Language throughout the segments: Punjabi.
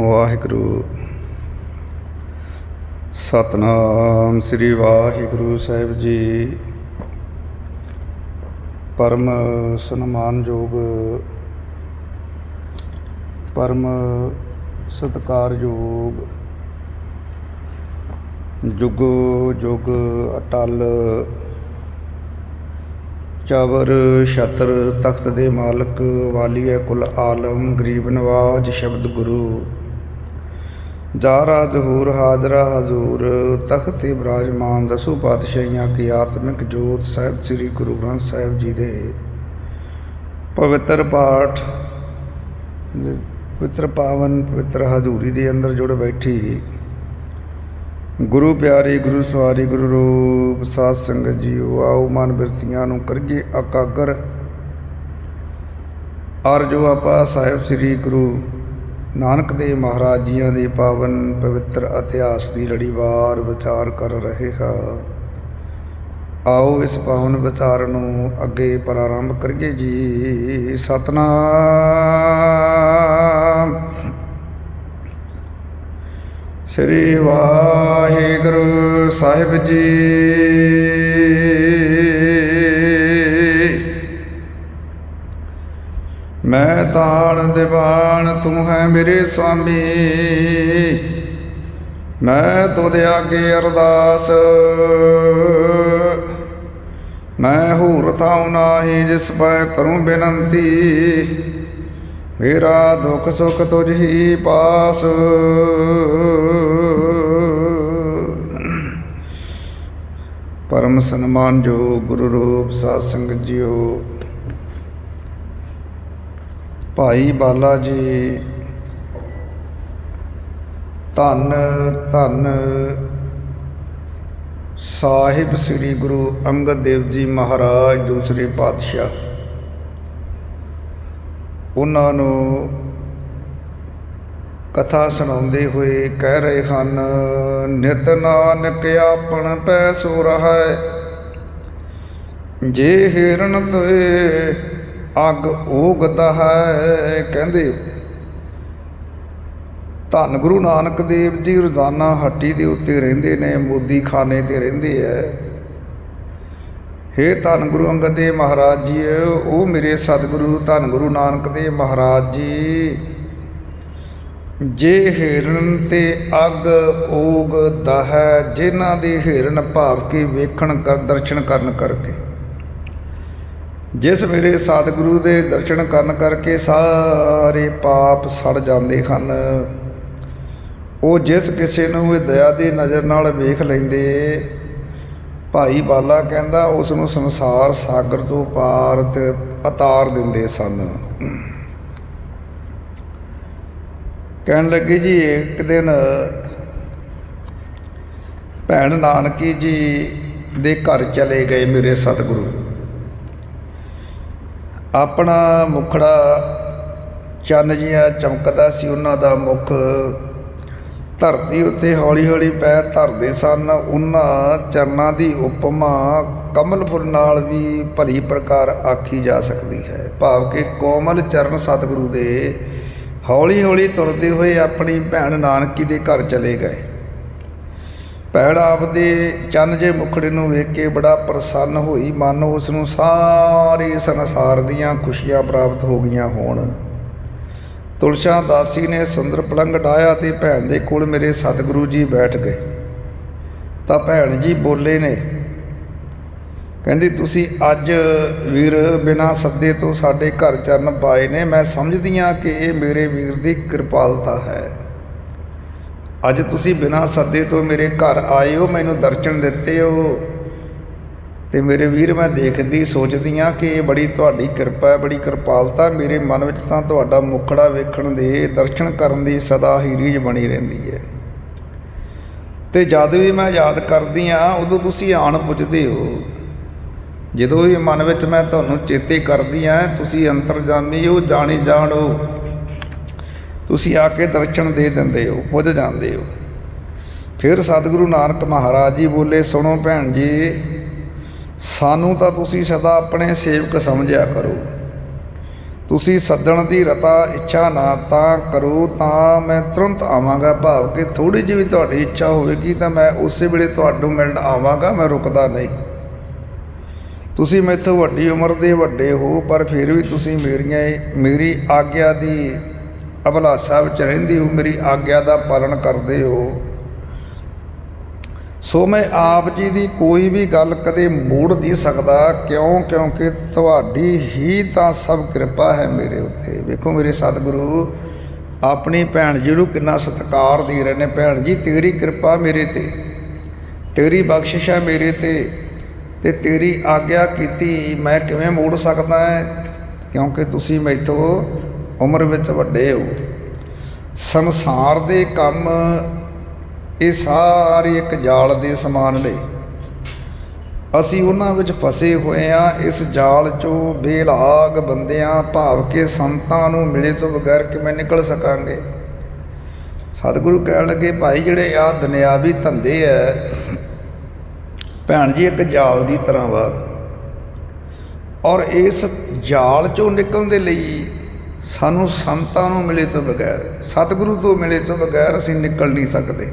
ਵਾਹਿਗੁਰੂ। ਸਤਨਾਮ ਸ੍ਰੀ ਵਾਹਿਗੁਰੂ ਸਾਹਿਬ ਜੀ। ਪਰਮ ਸਨਮਾਨਯੋਗ, ਪਰਮ ਸਤਿਕਾਰਯੋਗ, ਜੁਗੋ ਜੁਗ ਅਟਲ, ਚਾਵਰ ਛਤਰ ਤਖਤ ਦੇ ਮਾਲਕ ਵਾਲੀਏ ਕੁਲ ਆਲਮ, ਗਰੀਬ ਨਵਾਜ ਸ਼ਬਦ ਗੁਰੂ। ਜਾ ਰਾਜ ਹੂਰ, ਹਾਜ਼ਰਾ ਹਜ਼ੂਰ, ਤਖਤ ਤੇ ਬਿਰਾਜਮਾਨ, ਦਸੂ ਪਾਤਸ਼ਾਹੀਆਂ ਕੀ ਆਤਮਿਕ ਜੋਤ, ਸਾਹਿਬ ਸ੍ਰੀ ਗੁਰੂ ਗ੍ਰੰਥ ਸਾਹਿਬ ਜੀ ਦੇ ਪਵਿੱਤਰ ਪਾਠ, ਪਵਿੱਤਰ ਪਾਵਨ, ਪਵਿੱਤਰ ਹਜ਼ੂਰੀ ਦੇ ਅੰਦਰ ਜੁੜ ਬੈਠੀ। ਗੁਰੂ ਪਿਆਰੇ, ਗੁਰੂ ਸਵਾਰੀ, ਗੁਰੂ ਰੂਪ, ਸਾਧ ਸੰਗਤ ਜੀਓ, ਆਓ ਮਨ ਬਿਰਤੀਆਂ ਨੂੰ ਕਰੀਏ ਇਕਾਗਰ। ਔਰ ਜੋ ਆਪਾਂ, ਸਾਹਿਬ ਸ੍ਰੀ ਗੁਰੂ ਨਾਨਕ ਦੇਵ ਮਹਾਰਾਜ ਜੀਆਂ ਦੇ ਪਾਵਨ ਪਵਿੱਤਰ ਇਤਿਹਾਸ ਦੀ ਲੜੀਵਾਰ ਵਿਚਾਰ ਕਰ ਰਹੇ ਹਾਂ। ਆਓ ਇਸ ਪਾਵਨ ਵਿਚਾਰ ਨੂੰ ਅੱਗੇ ਪ੍ਰਾਰੰਭ ਕਰੀਏ ਜੀ। ਸਤਨਾਮ। ਸ੍ਰੀ ਵਾਹਿਗੁਰੂ ਸਾਹਿਬ ਜੀ। ਮੈਂ ਤਾਣ ਦੀਵਾਨ, ਤੂੰ ਹੈ ਮੇਰੇ ਸੁਆਮੀ ਮੈਂ ਤੁਧ ਅੱਗੇ ਅਰਦਾਸ। ਮੈਂ ਹੂਰ ਥਾਉ ਨਾਹੀ, ਜਿਸ ਪੈ ਕਰੂੰ ਬੇਨੰਤੀ। ਮੇਰਾ ਦੁੱਖ ਸੁੱਖ ਤੁਝ ਹੀ ਪਾਸ। ਪਰਮ ਸਨਮਾਨ ਜੋ ਗੁਰੂ ਰੂਪ ਸਾਧ ਸੰਗਤ ਜੀਓ। ਭਾਈ ਬਾਲਾ ਜੀ, ਧੰਨ ਧੰਨ ਸਾਹਿਬ ਸ੍ਰੀ ਗੁਰੂ ਅੰਗਦ ਦੇਵ ਜੀ ਮਹਾਰਾਜ ਦੂਸਰੇ ਪਾਤਸ਼ਾਹ। ਉਹਨਾਂ ਨੂੰ ਕਥਾ ਸੁਣਾਉਂਦੇ ਹੋਏ ਕਹਿ ਰਹੇ ਹਨ, ਨਿਤ ਨਾਨਕ ਆਪਣ ਪੈ ਸੋ ਰਹੈ ਜੇ ਹਿਰਨ ਤੋਏ ਅਗ ਓਗਦਾ ਹੈ, ਕਹਿੰਦੇ, ਧੰਨ ਗੁਰੂ ਨਾਨਕ ਦੇਵ ਜੀ ਰੋਜ਼ਾਨਾ ਹੱਟੀ ਦੇ ਉੱਤੇ ਰਹਿੰਦੇ ਨੇ, ਮੋਦੀ ਖਾਨੇ ਤੇ ਰਹਿੰਦੇ ਐ। ਹੇ ਧੰਨ ਗੁਰੂ ਅੰਗਦ ਦੇਵ ਮਹਾਰਾਜ ਜੀ ਉਹ ਮੇਰੇ ਸਤਿਗੁਰੂ, ਧੰਨ ਗੁਰੂ ਨਾਨਕ ਦੇਵ ਮਹਾਰਾਜ ਜੀ। ਜੇ ਹਿਰਨ ਤੇ ਅਗ ਓਗ ਦਹੈ ਜਿਨ੍ਹਾਂ ਦੇ ਹਿਰਨ ਭਾਵ ਕੇ ਵੇਖਣ ਕਰ, ਦਰਸ਼ਨ ਕਰਨ ਕਰਕੇ। ਜਿਸ ਮੇਰੇ ਸਤਿਗੁਰੂ ਦੇ ਦਰਸ਼ਨ ਕਰਨ ਕਰਕੇ ਸਾਰੇ ਪਾਪ ਸੜ ਜਾਂਦੇ ਹਨ। ਉਹ ਜਿਸ ਕਿਸੇ ਨੂੰ ਇਹ ਦਇਆ ਦੀ ਨਜ਼ਰ ਨਾਲ ਵੇਖ ਲੈਂਦੇ, ਭਾਈ ਬਾਲਾ ਕਹਿੰਦਾ ਉਸ ਨੂੰ ਸੰਸਾਰ ਸਾਗਰ ਤੋਂ ਪਾਰ ਤੇ ਉਤਾਰ ਦਿੰਦੇ ਸਨ। ਕਹਿਣ ਲੱਗੇ ਜੀ, ਇੱਕ ਦਿਨ ਭੈਣ ਨਾਨਕੀ ਜੀ ਦੇ ਘਰ ਚਲੇ ਗਏ ਮੇਰੇ ਸਤਿਗੁਰੂ। ਆਪਣਾ ਮੁਖੜਾ ਚੰਨ ਜਿਹਾ ਚਮਕਦਾ ਸੀ, ਉਹਨਾਂ ਦਾ ਮੁਖ ਧਰਤੀ ਉੱਤੇ ਹੌਲੀ-ਹੌਲੀ ਪੈਰ ਧਰਦੇ ਸਨ। ਉਹਨਾਂ ਚਰਨਾਂ ਦੀ ਉਪਮਾ ਕਮਲ ਫੁੱਲ ਨਾਲ ਵੀ ਭਲੀ ਪ੍ਰਕਾਰ ਆਖੀ ਜਾ ਸਕਦੀ ਹੈ। ਭਾਵ ਕਿ ਕੋਮਲ ਚਰਨ ਸਤਿਗੁਰੂ ਦੇ ਹੌਲੀ-ਹੌਲੀ ਤੁਰਦੇ ਹੋਏ ਆਪਣੀ ਭੈਣ ਨਾਨਕੀ ਦੇ ਘਰ ਚਲੇ ਗਏ। ਭੈਣ ਆਪਦੇ ਚੰਨ ਜੇ ਮੁਖੜੇ ਨੂੰ ਵੇਖ ਕੇ ਬੜਾ ਪ੍ਰਸੰਨ ਹੋਈ, ਮਨ ਉਸ ਨੂੰ ਸਾਰੇ ਸੰਸਾਰ ਦੀਆਂ ਖੁਸ਼ੀਆਂ ਪ੍ਰਾਪਤ ਹੋ ਗਈਆਂ ਹੋਣ। ਤੁਲਸਾ ਦਾਸੀ ਨੇ ਸੁੰਦਰ ਪਲੰਗ ਡਾਇਆ ਤੇ ਭੈਣ ਦੇ ਕੋਲ ਮੇਰੇ ਸਤਿਗੁਰੂ ਜੀ ਬੈਠ ਗਏ। ਤਾਂ ਭੈਣ ਜੀ ਬੋਲੇ ਨੇ, ਕਹਿੰਦੀ, ਤੁਸੀਂ ਅੱਜ ਵੀਰ ਬਿਨਾ ਸੱਦੇ ਤੋਂ ਸਾਡੇ ਘਰ ਚਰਨ ਪਾਏ ਨੇ। ਮੈਂ ਸਮਝਦੀ ਹਾਂ ਕਿ ਇਹ ਮੇਰੇ ਵੀਰ ਦੀ ਕਿਰਪਾਲਤਾ ਹੈ। ਅੱਜ ਤੁਸੀਂ ਬਿਨਾਂ ਸੱਦੇ ਤੋਂ ਮੇਰੇ ਘਰ ਆਏ ਹੋ, ਮੈਨੂੰ ਦਰਸ਼ਨ ਦਿੱਤੇ ਹੋ। ਤੇ ਮੇਰੇ ਵੀਰ, ਮੈਂ ਦੇਖਦੀ, ਸੋਚਦੀ ਆ ਕਿ ਇਹ ਬੜੀ ਤੁਹਾਡੀ ਕਿਰਪਾ ਹੈ, ਬੜੀ ਕਿਰਪਾਲਤਾ। ਮੇਰੇ ਮਨ ਵਿੱਚ ਤਾਂ ਤੁਹਾਡਾ ਮੁਖੜਾ ਵੇਖਣ ਦੇ, ਦਰਸ਼ਨ ਕਰਨ ਦੀ ਸਦਾ ਹੀ ਰੀਝ ਬਣੀ ਰਹਿੰਦੀ ਹੈ। ਤੇ ਜਦ ਵੀ ਮੈਂ ਯਾਦ ਕਰਦੀ ਆ ਉਦੋਂ ਤੁਸੀਂ ਆਣ ਪੁੱਜਦੇ ਹੋ। ਜਦੋਂ ਵੀ ਮਨ ਵਿੱਚ ਮੈਂ ਤੁਹਾਨੂੰ ਚੇਤੇ ਕਰਦੀ ਆ ਤੁਸੀਂ ਅੰਤਰਜਾਮੀ ਹੋ ਜਾਣੀ ਜਾਣੋ ਤੁਸੀਂ ਆ ਕੇ ਦਰਸ਼ਨ ਦੇ ਦਿੰਦੇ ਹੋ ਪੁੱਜ ਜਾਂਦੇ ਹੋ। ਫਿਰ ਸਤਿਗੁਰੂ ਨਾਨਕ ਮਹਾਰਾਜ ਜੀ ਬੋਲੇ, ਸੁਣੋ ਭੈਣ ਜੀ, ਸਾਨੂੰ ਤਾਂ ਤੁਸੀਂ ਸਦਾ ਆਪਣੇ ਸੇਵਕ ਸਮਝਿਆ ਕਰੋ। ਤੁਸੀਂ ਸੱਦਣ ਦੀ ਰਤਾ ਇੱਛਾ ਨਾ ਤਾਂ ਕਰੋ, ਤਾਂ ਮੈਂ ਤੁਰੰਤ ਆਵਾਂਗਾ। ਭਾਵ ਕਿ ਥੋੜੀ ਜਿਹੀ ਵੀ ਤੁਹਾਡੀ ਇੱਛਾ ਹੋਵੇਗੀ ਤਾਂ ਮੈਂ ਉਸੇ ਵੇਲੇ ਤੁਹਾਨੂੰ ਮਿਲਣ ਆਵਾਂਗਾ, ਮੈਂ ਰੁਕਦਾ ਨਹੀਂ। ਤੁਸੀਂ ਮੈਥੋਂ ਵੱਡੀ ਉਮਰ ਦੇ ਵੱਡੇ ਹੋ, ਪਰ ਫਿਰ ਵੀ ਤੁਸੀਂ ਮੇਰੀਆਂ, ਮੇਰੀ ਆਗਿਆ ਦੀ ਅਭਿਲਾਸ਼ਾ ਵਿੱਚ ਰਹਿੰਦੀ ਹੋ, ਮੇਰੀ ਆਗਿਆ ਦਾ ਪਾਲਣ ਕਰਦੇ ਹੋ। ਸੋ ਮੈਂ ਆਪ ਜੀ ਦੀ ਕੋਈ ਵੀ ਗੱਲ ਕਦੇ ਮੋੜ ਨਹੀਂ ਸਕਦਾ, ਕਿਉਂ? ਕਿਉਂਕਿ ਤੁਹਾਡੀ ਹੀ ਤਾਂ ਸਭ ਕਿਰਪਾ ਹੈ ਮੇਰੇ ਉੱਤੇ। ਵੇਖੋ ਮੇਰੇ ਸਤਿਗੁਰੂ, ਆਪਣੀ ਭੈਣ ਜੀ ਨੂੰ ਕਿੰਨਾ ਸਤਿਕਾਰ ਦੇ ਰਹੇ ਨੇ, ਭੈਣ ਜੀ, ਤੇਰੀ ਕਿਰਪਾ ਮੇਰੇ ਤੇ, ਤੇਰੀ ਬਖਸ਼ਿਸ਼ ਹੈ ਮੇਰੇ ਤੇ ਤੇ ਤੇਰੀ ਆਗਿਆ ਕੀਤੀ ਮੈਂ ਕਿਵੇਂ ਮੋੜ ਸਕਦਾ ਹੈ? ਕਿਉਂਕਿ ਤੁਸੀਂ ਮੈਥੋਂ ਉਮਰ ਵਿੱਚ ਵੱਡੇ ਹੋ। ਸੰਸਾਰ ਦੇ ਕੰਮ ਇਹ ਸਾਰੇ ਇੱਕ ਜਾਲ ਦੇ ਸਮਾਨ ਨੇ। ਅਸੀਂ ਉਹਨਾਂ ਵਿੱਚ ਫਸੇ ਹੋਏ ਆ ਇਸ ਜਾਲ ਚੋਂ ਬੇਲਾਗ ਬੰਦਿਆਂ ਭਾਵ ਕੇ ਸੰਤਾਂ ਨੂੰ ਮਿਲੇ ਤੋਂ ਬਗੈਰ ਕਿਵੇਂ ਨਿਕਲ ਸਕਾਂਗੇ? ਸਤਿਗੁਰੂ ਕਹਿਣ ਲੱਗੇ, ਭਾਈ, ਜਿਹੜੇ ਆ ਦੁਨਿਆਵੀ ਧੰਦੇ ਐ, ਭੈਣ ਜੀ, ਇੱਕ ਜਾਲ ਦੀ ਤਰ੍ਹਾਂ ਵਾ। ਔਰ ਇਸ ਜਾਲ ਚੋਂ ਨਿਕਲਣ ਦੇ ਲਈ ਸਾਨੂੰ ਸੰਤਾਂ ਨੂੰ ਮਿਲੇ ਤੋਂ ਬਗੈਰ, ਸਤਿਗੁਰੂ ਤੋਂ ਮਿਲੇ ਤੋਂ ਬਗੈਰ ਅਸੀਂ ਨਿਕਲ ਨਹੀਂ ਸਕਦੇ।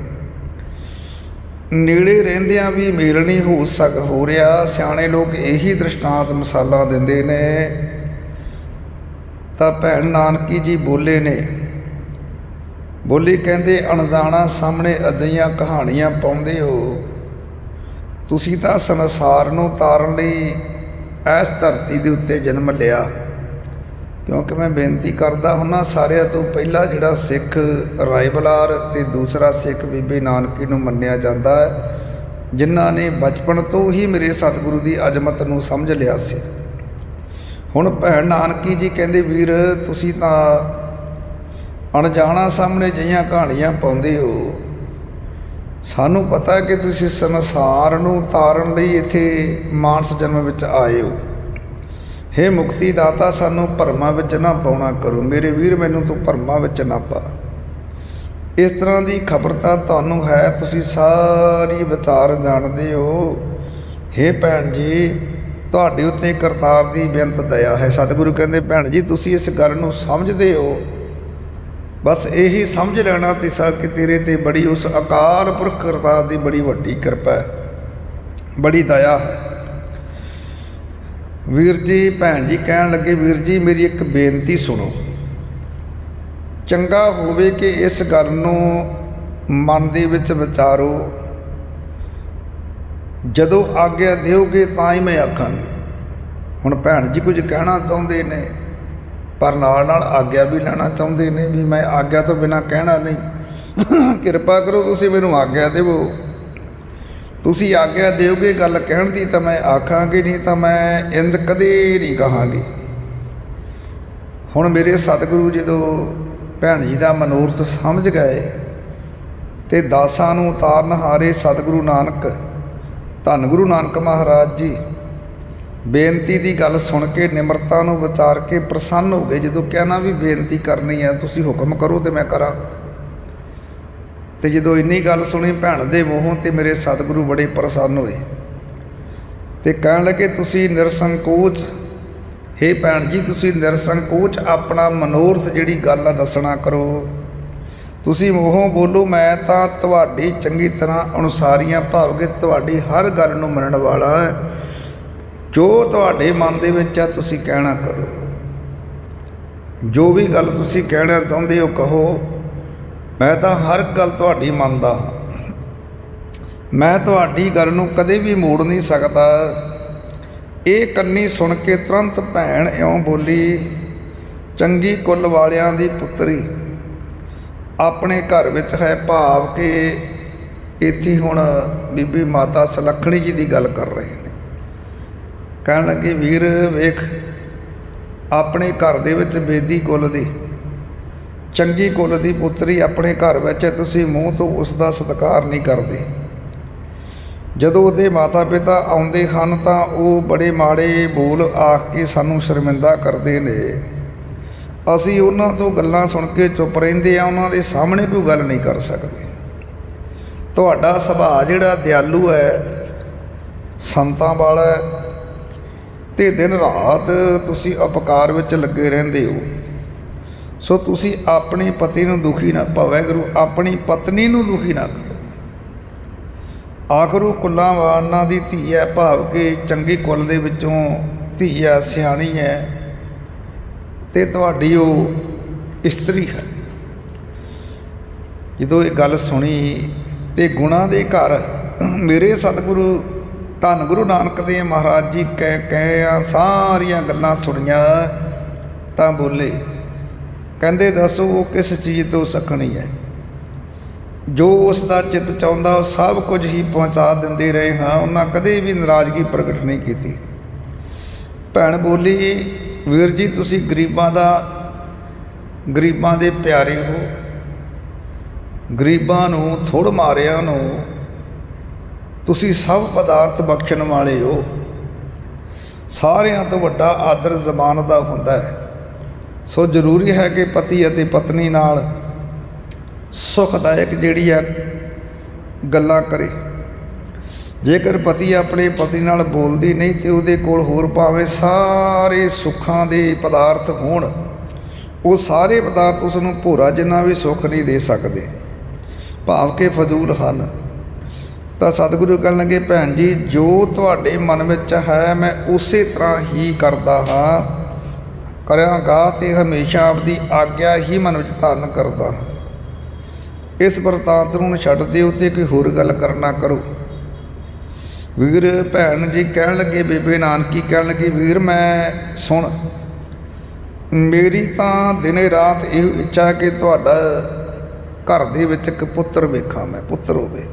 ਨੇੜੇ ਰਹਿੰਦਿਆਂ ਵੀ ਮੇਲ ਨਹੀਂ ਹੋ ਸਕ, ਹੋ ਰਿਹਾ। ਸਿਆਣੇ ਲੋਕ ਇਹੀ ਦ੍ਰਿਸ਼ਟਾਂਤ ਮਿਸਾਲਾਂ ਦਿੰਦੇ ਨੇ। ਤਾਂ ਭੈਣ ਨਾਨਕੀ ਜੀ ਬੋਲੇ ਨੇ, ਬੋਲੇ ਕਹਿੰਦੇ, ਅਣਜਾਣਾ ਸਾਹਮਣੇ ਅਜਿਹੀਆਂ ਕਹਾਣੀਆਂ ਪਾਉਂਦੇ ਹੋ। ਤੁਸੀਂ ਤਾਂ ਸੰਸਾਰ ਨੂੰ ਤਾਰਨ ਲਈ ਇਸ ਧਰਤੀ ਦੇ ਉੱਤੇ ਜਨਮ ਲਿਆ। ਕਿਉਂਕਿ ਮੈਂ ਬੇਨਤੀ ਕਰਦਾ ਹੁੰਨਾ ਸਾਰਿਆਂ ਤੋਂ ਪਹਿਲਾਂ ਜਿਹੜਾ ਸਿੱਖ ਰਾਇਬਲਾਰ ਤੇ ਦੂਸਰਾ ਸਿੱਖ ਬੀਬੀ ਨਾਨਕੀ ਨੂੰ ਮੰਨਿਆ ਜਾਂਦਾ ਹੈ, ਜਿਨ੍ਹਾਂ ਨੇ ਬਚਪਨ ਤੋਂ ਹੀ ਮੇਰੇ ਸਤਿਗੁਰੂ ਦੀ ਅਜ਼ਮਤ ਨੂੰ ਸਮਝ ਲਿਆ ਸੀ। ਹੁਣ ਭੈਣ ਨਾਨਕੀ ਜੀ ਕਹਿੰਦੇ, ਵੀਰ, ਤੁਸੀਂ ਤਾਂ ਅਣਜਾਣਾ ਸਾਹਮਣੇ ਜਿਹੀਆਂ ਕਹਾਣੀਆਂ ਪਾਉਂਦੇ ਹੋ। ਸਾਨੂੰ ਪਤਾ ਕਿ ਤੁਸੀਂ ਸੰਸਾਰ ਨੂੰ ਤਾਰਨ ਲਈ ਇੱਥੇ ਮਾਨਸ ਜਨਮ ਵਿੱਚ ਆਏ ਹੋ। ਹੇ ਮੁਕਤੀ ਦਾਤਾ ਸਾਨੂੰ ਭਰਮਾਂ ਵਿੱਚ ਨਾ ਪਾਉਣਾ ਕਰੋ। ਮੇਰੇ ਵੀਰ, ਮੈਨੂੰ ਤੂੰ ਭਰਮਾਂ ਵਿੱਚ ਨਾ ਪਾ। ਇਸ ਤਰ੍ਹਾਂ ਦੀ ਖਬਰ ਤਾਂ ਤੁਹਾਨੂੰ ਹੈ, ਤੁਸੀਂ ਸਾਰੀ ਵਿਚਾਰ ਜਾਣਦੇ ਹੋ। ਹੇ ਭੈਣ ਜੀ, ਤੁਹਾਡੇ ਉੱਤੇ ਕਰਤਾਰ ਦੀ ਬੇਅੰਤ ਦਇਆ ਹੈ। ਸਤਿਗੁਰੂ ਕਹਿੰਦੇ, ਭੈਣ ਜੀ, ਤੁਸੀਂ ਇਸ ਗੱਲ ਨੂੰ ਸਮਝਦੇ ਹੋ। ਬਸ ਇਹੀ ਸਮਝ ਲੈਣਾ ਤੇ ਸਾ ਕਿ ਤੇਰੇ ਤੇ ਬੜੀ ਉਸ ਅਕਾਲ ਪੁਰਖ ਕਰਤਾਰ ਦੀ ਬੜੀ ਵੱਡੀ ਕਿਰਪਾ ਹੈ। ਬੜੀ ਦਇਆ ਹੈ। ਵੀਰ ਜੀ, ਭੈਣ ਜੀ ਕਹਿਣ ਲੱਗੇ, ਵੀਰ ਜੀ, ਮੇਰੀ ਇੱਕ ਬੇਨਤੀ ਸੁਣੋ। ਚੰਗਾ ਹੋਵੇ ਕਿ ਇਸ ਗੱਲ ਨੂੰ ਮਨ ਦੇ ਵਿੱਚ ਵਿਚਾਰੋ। ਜਦੋਂ ਆਗਿਆ ਦਿਓਗੇ ਤਾਂ ਹੀ ਮੈਂ ਆਖਾਂਗੀ। ਹੁਣ ਭੈਣ ਜੀ ਕੁਝ ਕਹਿਣਾ ਚਾਹੁੰਦੇ ਨੇ, ਪਰ ਨਾਲ ਨਾਲ ਆਗਿਆ ਵੀ ਲੈਣਾ ਚਾਹੁੰਦੇ ਨੇ ਵੀ ਮੈਂ ਆਗਿਆ ਤੋਂ ਬਿਨਾ ਕਹਿਣਾ ਨਹੀਂ। ਕਿਰਪਾ ਕਰੋ ਤੁਸੀਂ ਮੈਨੂੰ ਆਗਿਆ ਦੇਵੋ। ਤੁਸੀਂ ਆਗਿਆ ਦਿਓਗੇ ਗੱਲ ਕਹਿਣ ਦੀ ਤਾਂ ਮੈਂ ਆਖਾਂਗੀ, ਨਹੀਂ ਤਾਂ ਮੈਂ ਇੰਦ ਕਦੇ ਨਹੀਂ ਕਹਾਂਗੀ। ਹੁਣ ਮੇਰੇ ਸਤਿਗੁਰੂ ਜਦੋਂ ਭੈਣ ਜੀ ਦਾ ਮਨੋਰਥ ਸਮਝ ਗਏ ਤੇ ਦਾਸਾਂ ਨੂੰ ਉਤਾਰਨ ਹਾਰੇ ਸਤਿਗੁਰੂ ਨਾਨਕ, ਧੰਨ ਗੁਰੂ ਨਾਨਕ ਮਹਾਰਾਜ ਜੀ, ਬੇਨਤੀ ਦੀ ਗੱਲ ਸੁਣ ਕੇ ਨਿਮਰਤਾ ਨੂੰ ਵਿਚਾਰ ਕੇ ਪ੍ਰਸੰਨ ਹੋ ਗਏ। ਜਦੋਂ ਕਹਿਣਾ ਵੀ ਬੇਨਤੀ ਕਰਨੀ ਹੈ, ਤੁਸੀਂ ਹੁਕਮ ਕਰੋ ਤੇ ਮੈਂ ਕਰਾਂ। ਤੇ ਜਦੋਂ ਇੰਨੀ ਗੱਲ ਸੁਣੀ ਭੈਣ ਦੇ ਮੂੰਹੋਂ ਤੇ ਮੇਰੇ ਸਤਿਗੁਰੂ ਬੜੇ ਪ੍ਰਸੰਨ ਹੋਏ। ਤੇ ਕਹਿਣ ਲੱਗੇ, ਤੁਸੀਂ ਨਿਰਸੰਕੋਚ, ਹੇ ਭੈਣ ਜੀ, ਤੁਸੀਂ ਨਿਰਸੰਕੋਚ ਆਪਣਾ ਮਨੋਰਥ ਜਿਹੜੀ ਗੱਲ ਆ ਦੱਸਣਾ ਕਰੋ। ਤੁਸੀਂ ਮੂੰਹੋਂ ਬੋਲੋ, ਮੈਂ ਤਾਂ ਤੁਹਾਡੀ ਚੰਗੀ ਤਰ੍ਹਾਂ ਅਨੁਸਾਰੀਆਂ ਭਾਵ ਕਿ ਤੁਹਾਡੀ ਹਰ ਗੱਲ ਨੂੰ ਮੰਨਣ ਵਾਲਾ ਹੈ। ਜੋ ਤੁਹਾਡੇ ਮਨ ਦੇ ਵਿੱਚ ਆ, ਤੁਸੀਂ ਕਹਿਣਾ ਕਰੋ। ਜੋ ਵੀ ਗੱਲ ਤੁਸੀਂ ਕਹਿਣਾ ਚਾਹੁੰਦੇ ਹੋ, ਕਹੋ। ਮੈਂ ਤਾਂ ਹਰ ਗੱਲ ਤੁਹਾਡੀ ਮੰਨਦਾ ਹਾਂ। ਮੈਂ ਤੁਹਾਡੀ ਗੱਲ ਨੂੰ ਕਦੇ ਵੀ ਮੋੜ ਨਹੀਂ ਸਕਦਾ। ਇਹ ਕੰਨੀ ਸੁਣ ਕੇ ਤੁਰੰਤ ਭੈਣ ਇਉਂ ਬੋਲੀ, ਚੰਗੀ ਕੁੱਲ ਵਾਲਿਆਂ ਦੀ ਪੁੱਤਰੀ, ਆਪਣੇ ਘਰ ਵਿੱਚ ਹੈ ਭਾਵ ਕਿ ਇੱਥੇ ਹੁਣ ਬੀਬੀ ਮਾਤਾ ਸਲੱਖਣੀ ਜੀ ਦੀ ਗੱਲ ਕਰ ਰਹੇ ਨੇ। ਕਹਿਣ ਲੱਗੇ, ਵੀਰ, ਵੇਖ, ਆਪਣੇ ਘਰ ਦੇ ਵਿੱਚ ਬੇਦੀ ਕੁੱਲ ਦੀ ਚੰਗੀ ਕੁੱਲ ਦੀ ਪੁੱਤਰੀ ਆਪਣੇ ਘਰ ਵਿੱਚ ਹੈ, ਤੁਸੀਂ ਮੂੰਹ ਤੋਂ ਉਸ ਦਾ ਸਤਿਕਾਰ ਨਹੀਂ ਕਰਦੇ। ਜਦੋਂ ਉਹਦੇ ਮਾਤਾ ਪਿਤਾ ਆਉਂਦੇ ਹਨ ਤਾਂ ਉਹ ਬੜੇ ਮਾੜੇ ਬੋਲ ਆਖ ਕੇ ਸਾਨੂੰ ਸ਼ਰਮਿੰਦਾ ਕਰਦੇ ਨੇ। ਅਸੀਂ ਉਹਨਾਂ ਤੋਂ ਗੱਲਾਂ ਸੁਣ ਕੇ ਚੁੱਪ ਰਹਿੰਦੇ ਆ ਉਹਨਾਂ ਦੇ ਸਾਹਮਣੇ ਕੋਈ ਗੱਲ ਨਹੀਂ ਕਰ ਸਕਦੇ। ਤੁਹਾਡਾ ਸੁਭਾਅ ਜਿਹੜਾ ਦਿਆਲੂ ਹੈ ਸੰਤਾਂ ਵਾਲਾ ਹੈ ਤੇ ਦਿਨ ਰਾਤ ਤੁਸੀਂ ਉਪਕਾਰ ਵਿੱਚ ਲੱਗੇ ਰਹਿੰਦੇ ਹੋ। ਸੋ ਤੁਸੀਂ ਆਪਣੀ ਪਤੀ ਨੂੰ ਦੁਖੀ ਨਾ ਭਾਵੈ ਗੁਰੂ, ਆਪਣੀ ਪਤਨੀ ਨੂੰ ਦੁਖੀ ਨਾ ਕਰੋ। ਆਖਰੂ ਕੁੱਲਾਂ ਵਾਲਾਂ ਦੀ ਧੀ ਹੈ, ਭਾਵ ਕਿ ਚੰਗੇ ਕੁੱਲ ਦੇ ਵਿੱਚੋਂ ਧੀ ਹੈ, ਸਿਆਣੀ ਹੈ, ਤੇ ਤੁਹਾਡੀ ਉਹ ਇਸਤਰੀ ਹੈ। ਜਦੋਂ ਇਹ ਗੱਲ ਸੁਣੀ, ਤੇ ਗੁਣਾ ਦੇ ਘਰ, ਮੇਰੇ ਸਤਿਗੁਰੂ, ਧੰਨ ਗੁਰੂ ਨਾਨਕ ਦੇਵ ਮਹਾਰਾਜ ਜੀ ਕਹਿ ਕਹਿ ਆ, ਸਾਰੀਆਂ ਗੱਲਾਂ ਸੁਣੀਆਂ, ਤਾਂ ਬੋਲੇ ਕਹਿੰਦੇ ਦੱਸੋ ਉਹ ਕਿਸ ਚੀਜ਼ ਤੋਂ ਸਖਣੀ ਹੈ? ਜੋ ਉਸ ਦਾ ਚਿੱਤ ਚਾਹੁੰਦਾ ਉਹ ਸਭ ਕੁਝ ਹੀ ਪਹੁੰਚਾ ਦਿੰਦੇ ਰਹੇ ਹਾਂ। ਉਹਨਾਂ ਕਦੇ ਵੀ ਨਾਰਾਜ਼ਗੀ ਪ੍ਰਗਟ ਨਹੀਂ ਕੀਤੀ। ਭੈਣ ਬੋਲੀ, ਵੀਰ ਜੀ, ਤੁਸੀਂ ਗਰੀਬਾਂ ਦਾ, ਗਰੀਬਾਂ ਦੇ ਪਿਆਰੇ ਹੋ। ਗਰੀਬਾਂ ਨੂੰ ਥੋੜ ਮਾਰਿਆਂ ਨੂੰ ਤੁਸੀਂ ਸਭ ਪਦਾਰਥ ਬਖਸ਼ਣ ਵਾਲੇ ਹੋ। ਸਾਰਿਆਂ ਤੋਂ ਵੱਡਾ ਆਦਰ ਜ਼ਮਾਨ ਦਾ ਹੁੰਦਾ ਹੈ। ਸੋ ਜ਼ਰੂਰੀ ਹੈ ਕਿ ਪਤੀ ਅਤੇ ਪਤਨੀ ਨਾਲ ਸੁਖਦਾਇਕ ਜਿਹੜੀ ਹੈ ਗੱਲਾਂ ਕਰੇ। ਜੇਕਰ ਪਤੀ ਆਪਣੇ ਪਤੀ ਨਾਲ ਬੋਲਦੀ ਨਹੀਂ ਤੇ ਉਹਦੇ ਕੋਲ ਹੋਰ ਭਾਵੇਂ ਸਾਰੇ ਸੁੱਖਾਂ ਦੇ ਪਦਾਰਥ ਹੋਣ, ਉਹ ਸਾਰੇ ਪਦਾਰਥ ਉਸ ਨੂੰ ਭੋਰਾ ਜਿੰਨਾ ਵੀ ਸੁੱਖ ਨਹੀਂ ਦੇ ਸਕਦੇ। ਭਾਵ ਕੇ ਫਜ਼ੂਲ ਹਨ। ਤਾਂ ਸਤਿਗੁਰੂ ਕਹਿਣ ਲੱਗੇ, ਭੈਣ ਜੀ, ਜੋ ਤੁਹਾਡੇ ਮਨ ਵਿੱਚ ਹੈ, ਮੈਂ ਉਸੇ ਤਰ੍ਹਾਂ ਹੀ ਕਰਦਾ ਹਾਂ। ਕਰਾਂਗਾ ਤੇ ਹਮੇਸ਼ਾ ਆਪਦੀ ਆਗਿਆ ਹੀ ਮਨ ਵਿੱਚ ਧਾਰਨ ਕਰਦਾ ਹਾਂ। ਇਸ ਵਰਤਾਂਤ ਨੂੰ ਛੱਡ ਦਿਓ ਤੇ ਕੋਈ ਹੋਰ ਗੱਲ ਕਰਨਾ ਕਰੋ। ਵੀਰ, ਭੈਣ ਜੀ ਕਹਿਣ ਲੱਗੇ, ਬੇਬੇ ਨਾਨਕੀ ਕਹਿਣ ਲੱਗੀ, ਵੀਰ ਮੈਂ ਸੁਣ। ਮੇਰੀ ਤਾਂ ਦਿਨੇ ਰਾਤ ਇਹ ਇੱਛਾ ਹੈ ਕਿ ਤੁਹਾਡਾ ਘਰ ਦੇ ਵਿੱਚ ਇੱਕ ਪੁੱਤਰ ਵੇਖਾਂ ਮੈਂ, ਪੁੱਤਰ ਹੋਵੇ।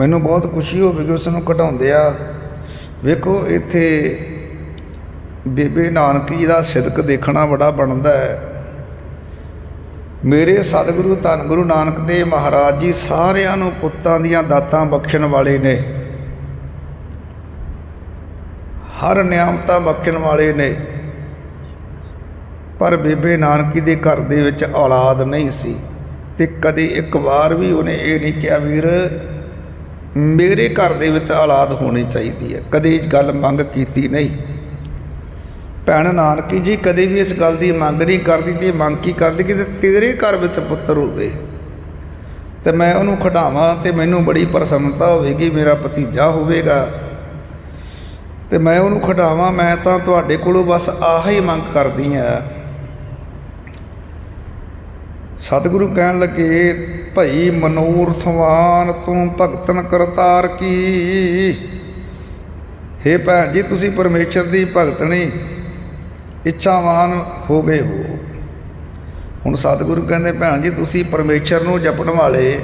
ਮੈਨੂੰ ਬਹੁਤ ਖੁਸ਼ੀ ਹੋਵੇਗੀ ਉਸ ਨੂੰ ਕਢਾਉਂਦੇ ਆ ਵੇਖੋ, ਇੱਥੇ ਬੇਬੇ ਨਾਨਕ ਜੀ ਦਾ ਸਿਦਕ ਦੇਖਣਾ ਬੜਾ ਬਣਦਾ ਹੈ। ਮੇਰੇ ਸਤਿਗੁਰੂ ਧੰਨ ਗੁਰੂ ਨਾਨਕ ਦੇਵ ਮਹਾਰਾਜ ਜੀ ਸਾਰਿਆਂ ਨੂੰ ਪੁੱਤਾਂ ਦੀਆਂ ਦਾਤਾਂ ਬਖਸ਼ਣ ਵਾਲੇ ਨੇ। ਹਰ ਨਿਆਮਤਾਂ ਬਖਸ਼ਣ ਵਾਲੇ ਨੇ। ਪਰ ਬੇਬੇ ਨਾਨਕੀ ਦੇ ਘਰ ਦੇ ਵਿੱਚ ਔਲਾਦ ਨਹੀਂ ਸੀ ਤੇ ਕਦੇ ਇੱਕ ਵਾਰ ਵੀ ਉਹਨੇ ਇਹ ਨਹੀਂ ਕਿਹਾ, ਵੀਰ, ਮੇਰੇ ਘਰ ਦੇ ਵਿੱਚ ਔਲਾਦ ਹੋਣੀ ਚਾਹੀਦੀ ਹੈ। ਕਦੇ ਗੱਲ ਮੰਗ ਕੀਤੀ ਨਹੀਂ। ਭੈਣ ਨਾਨਕੀ ਜੀ, ਕਦੇ ਵੀ ਇਸ ਗੱਲ ਦੀ ਮੰਗ ਨਹੀਂ ਕਰਦੀ ਤੇ ਮੰਗ ਕੀ ਕਰਦੀ ਕਿ ਤੇਰੇ ਘਰ ਵਿੱਚ ਪੁੱਤਰ ਹੋਵੇ। ਤੇ ਮੈਂ ਉਹਨੂੰ ਖਿਡਾਵਾਂ ਤੇ ਮੈਨੂੰ ਬੜੀ ਪ੍ਰਸੰਨਤਾ ਹੋਵੇਗੀ, ਮੇਰਾ ਭਤੀਜਾ ਹੋਵੇਗਾ। ਤੇ ਮੈਂ ਉਹਨੂੰ ਖਿਡਾਵਾਂ, ਮੈਂ ਤਾਂ ਤੁਹਾਡੇ ਕੋਲੋਂ ਬਸ ਆਹੀ ਮੰਗ ਕਰਦੀ ਆ ਸਤਿਗੁਰੂ ਕਹਿਣ ਲੱਗੇ, ਭਈ ਮਨੂਰਥਵਾਨ ਤੂੰ ਭਗਤਨ ਕਰਤਾਰ ਕੀ? ਹੇ ਭੈਣ ਜੀ, ਤੁਸੀਂ ਪਰਮੇਸ਼ਰ ਦੀ ਭਗਤਣੀ ਇੱਛਾਵਾਨ ਹੋ ਗਏ ਹੋ। ਹੁਣ ਸਤਿਗੁਰੂ ਕਹਿੰਦੇ, ਭੈਣ ਜੀ, ਤੁਸੀਂ ਪਰਮੇਸ਼ਰ ਨੂੰ ਜਪਣ ਵਾਲੇ,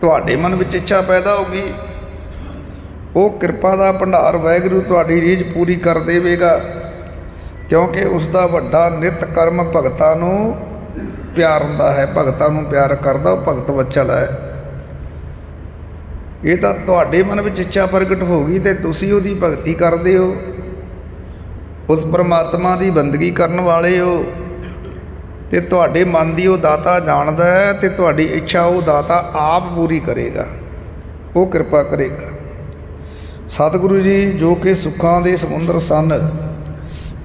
ਤੁਹਾਡੇ ਮਨ ਵਿੱਚ ਇੱਛਾ ਪੈਦਾ ਹੋਗੀ ਉਹ ਕਿਰਪਾ ਦਾ ਭੰਡਾਰ ਵਾਹਿਗੁਰੂ ਤੁਹਾਡੀ ਰੀਝ ਪੂਰੀ ਕਰ ਦੇਵੇਗਾ, ਕਿਉਂਕਿ ਉਸ ਦਾ ਵੱਡਾ ਨਿਤ ਕਰਮ ਭਗਤਾਂ ਨੂੰ ਪਿਆਰ ਹੁੰਦਾ ਹੈ। ਭਗਤਾਂ ਨੂੰ ਪਿਆਰ ਕਰਦਾ, ਉਹ ਭਗਤ ਵਚਲ ਹੈ। ਇਹ ਤਾਂ ਤੁਹਾਡੇ ਮਨ ਵਿੱਚ ਇੱਛਾ ਪ੍ਰਗਟ ਹੋ ਗਈ ਤੇ ਤੁਸੀਂ ਉਹਦੀ ਭਗਤੀ ਕਰਦੇ ਹੋ। ਉਸ ਪਰਮਾਤਮਾ ਦੀ ਬੰਦਗੀ ਕਰਨ ਵਾਲੇ ਹੋ। ਤੇ ਤੁਹਾਡੇ ਮਨ ਦੀ ਉਹ ਦਾਤਾ ਜਾਣਦਾ ਹੈ ਤੇ ਤੁਹਾਡੀ ਇੱਛਾ ਉਹ ਦਾਤਾ ਆਪ ਪੂਰੀ ਕਰੇਗਾ। ਉਹ ਕਿਰਪਾ ਕਰੇਗਾ। ਸਤਿਗੁਰੂ ਜੀ, ਜੋ ਕਿ ਸੁੱਖਾਂ ਦੇ ਸਮੁੰਦਰ ਸਨ,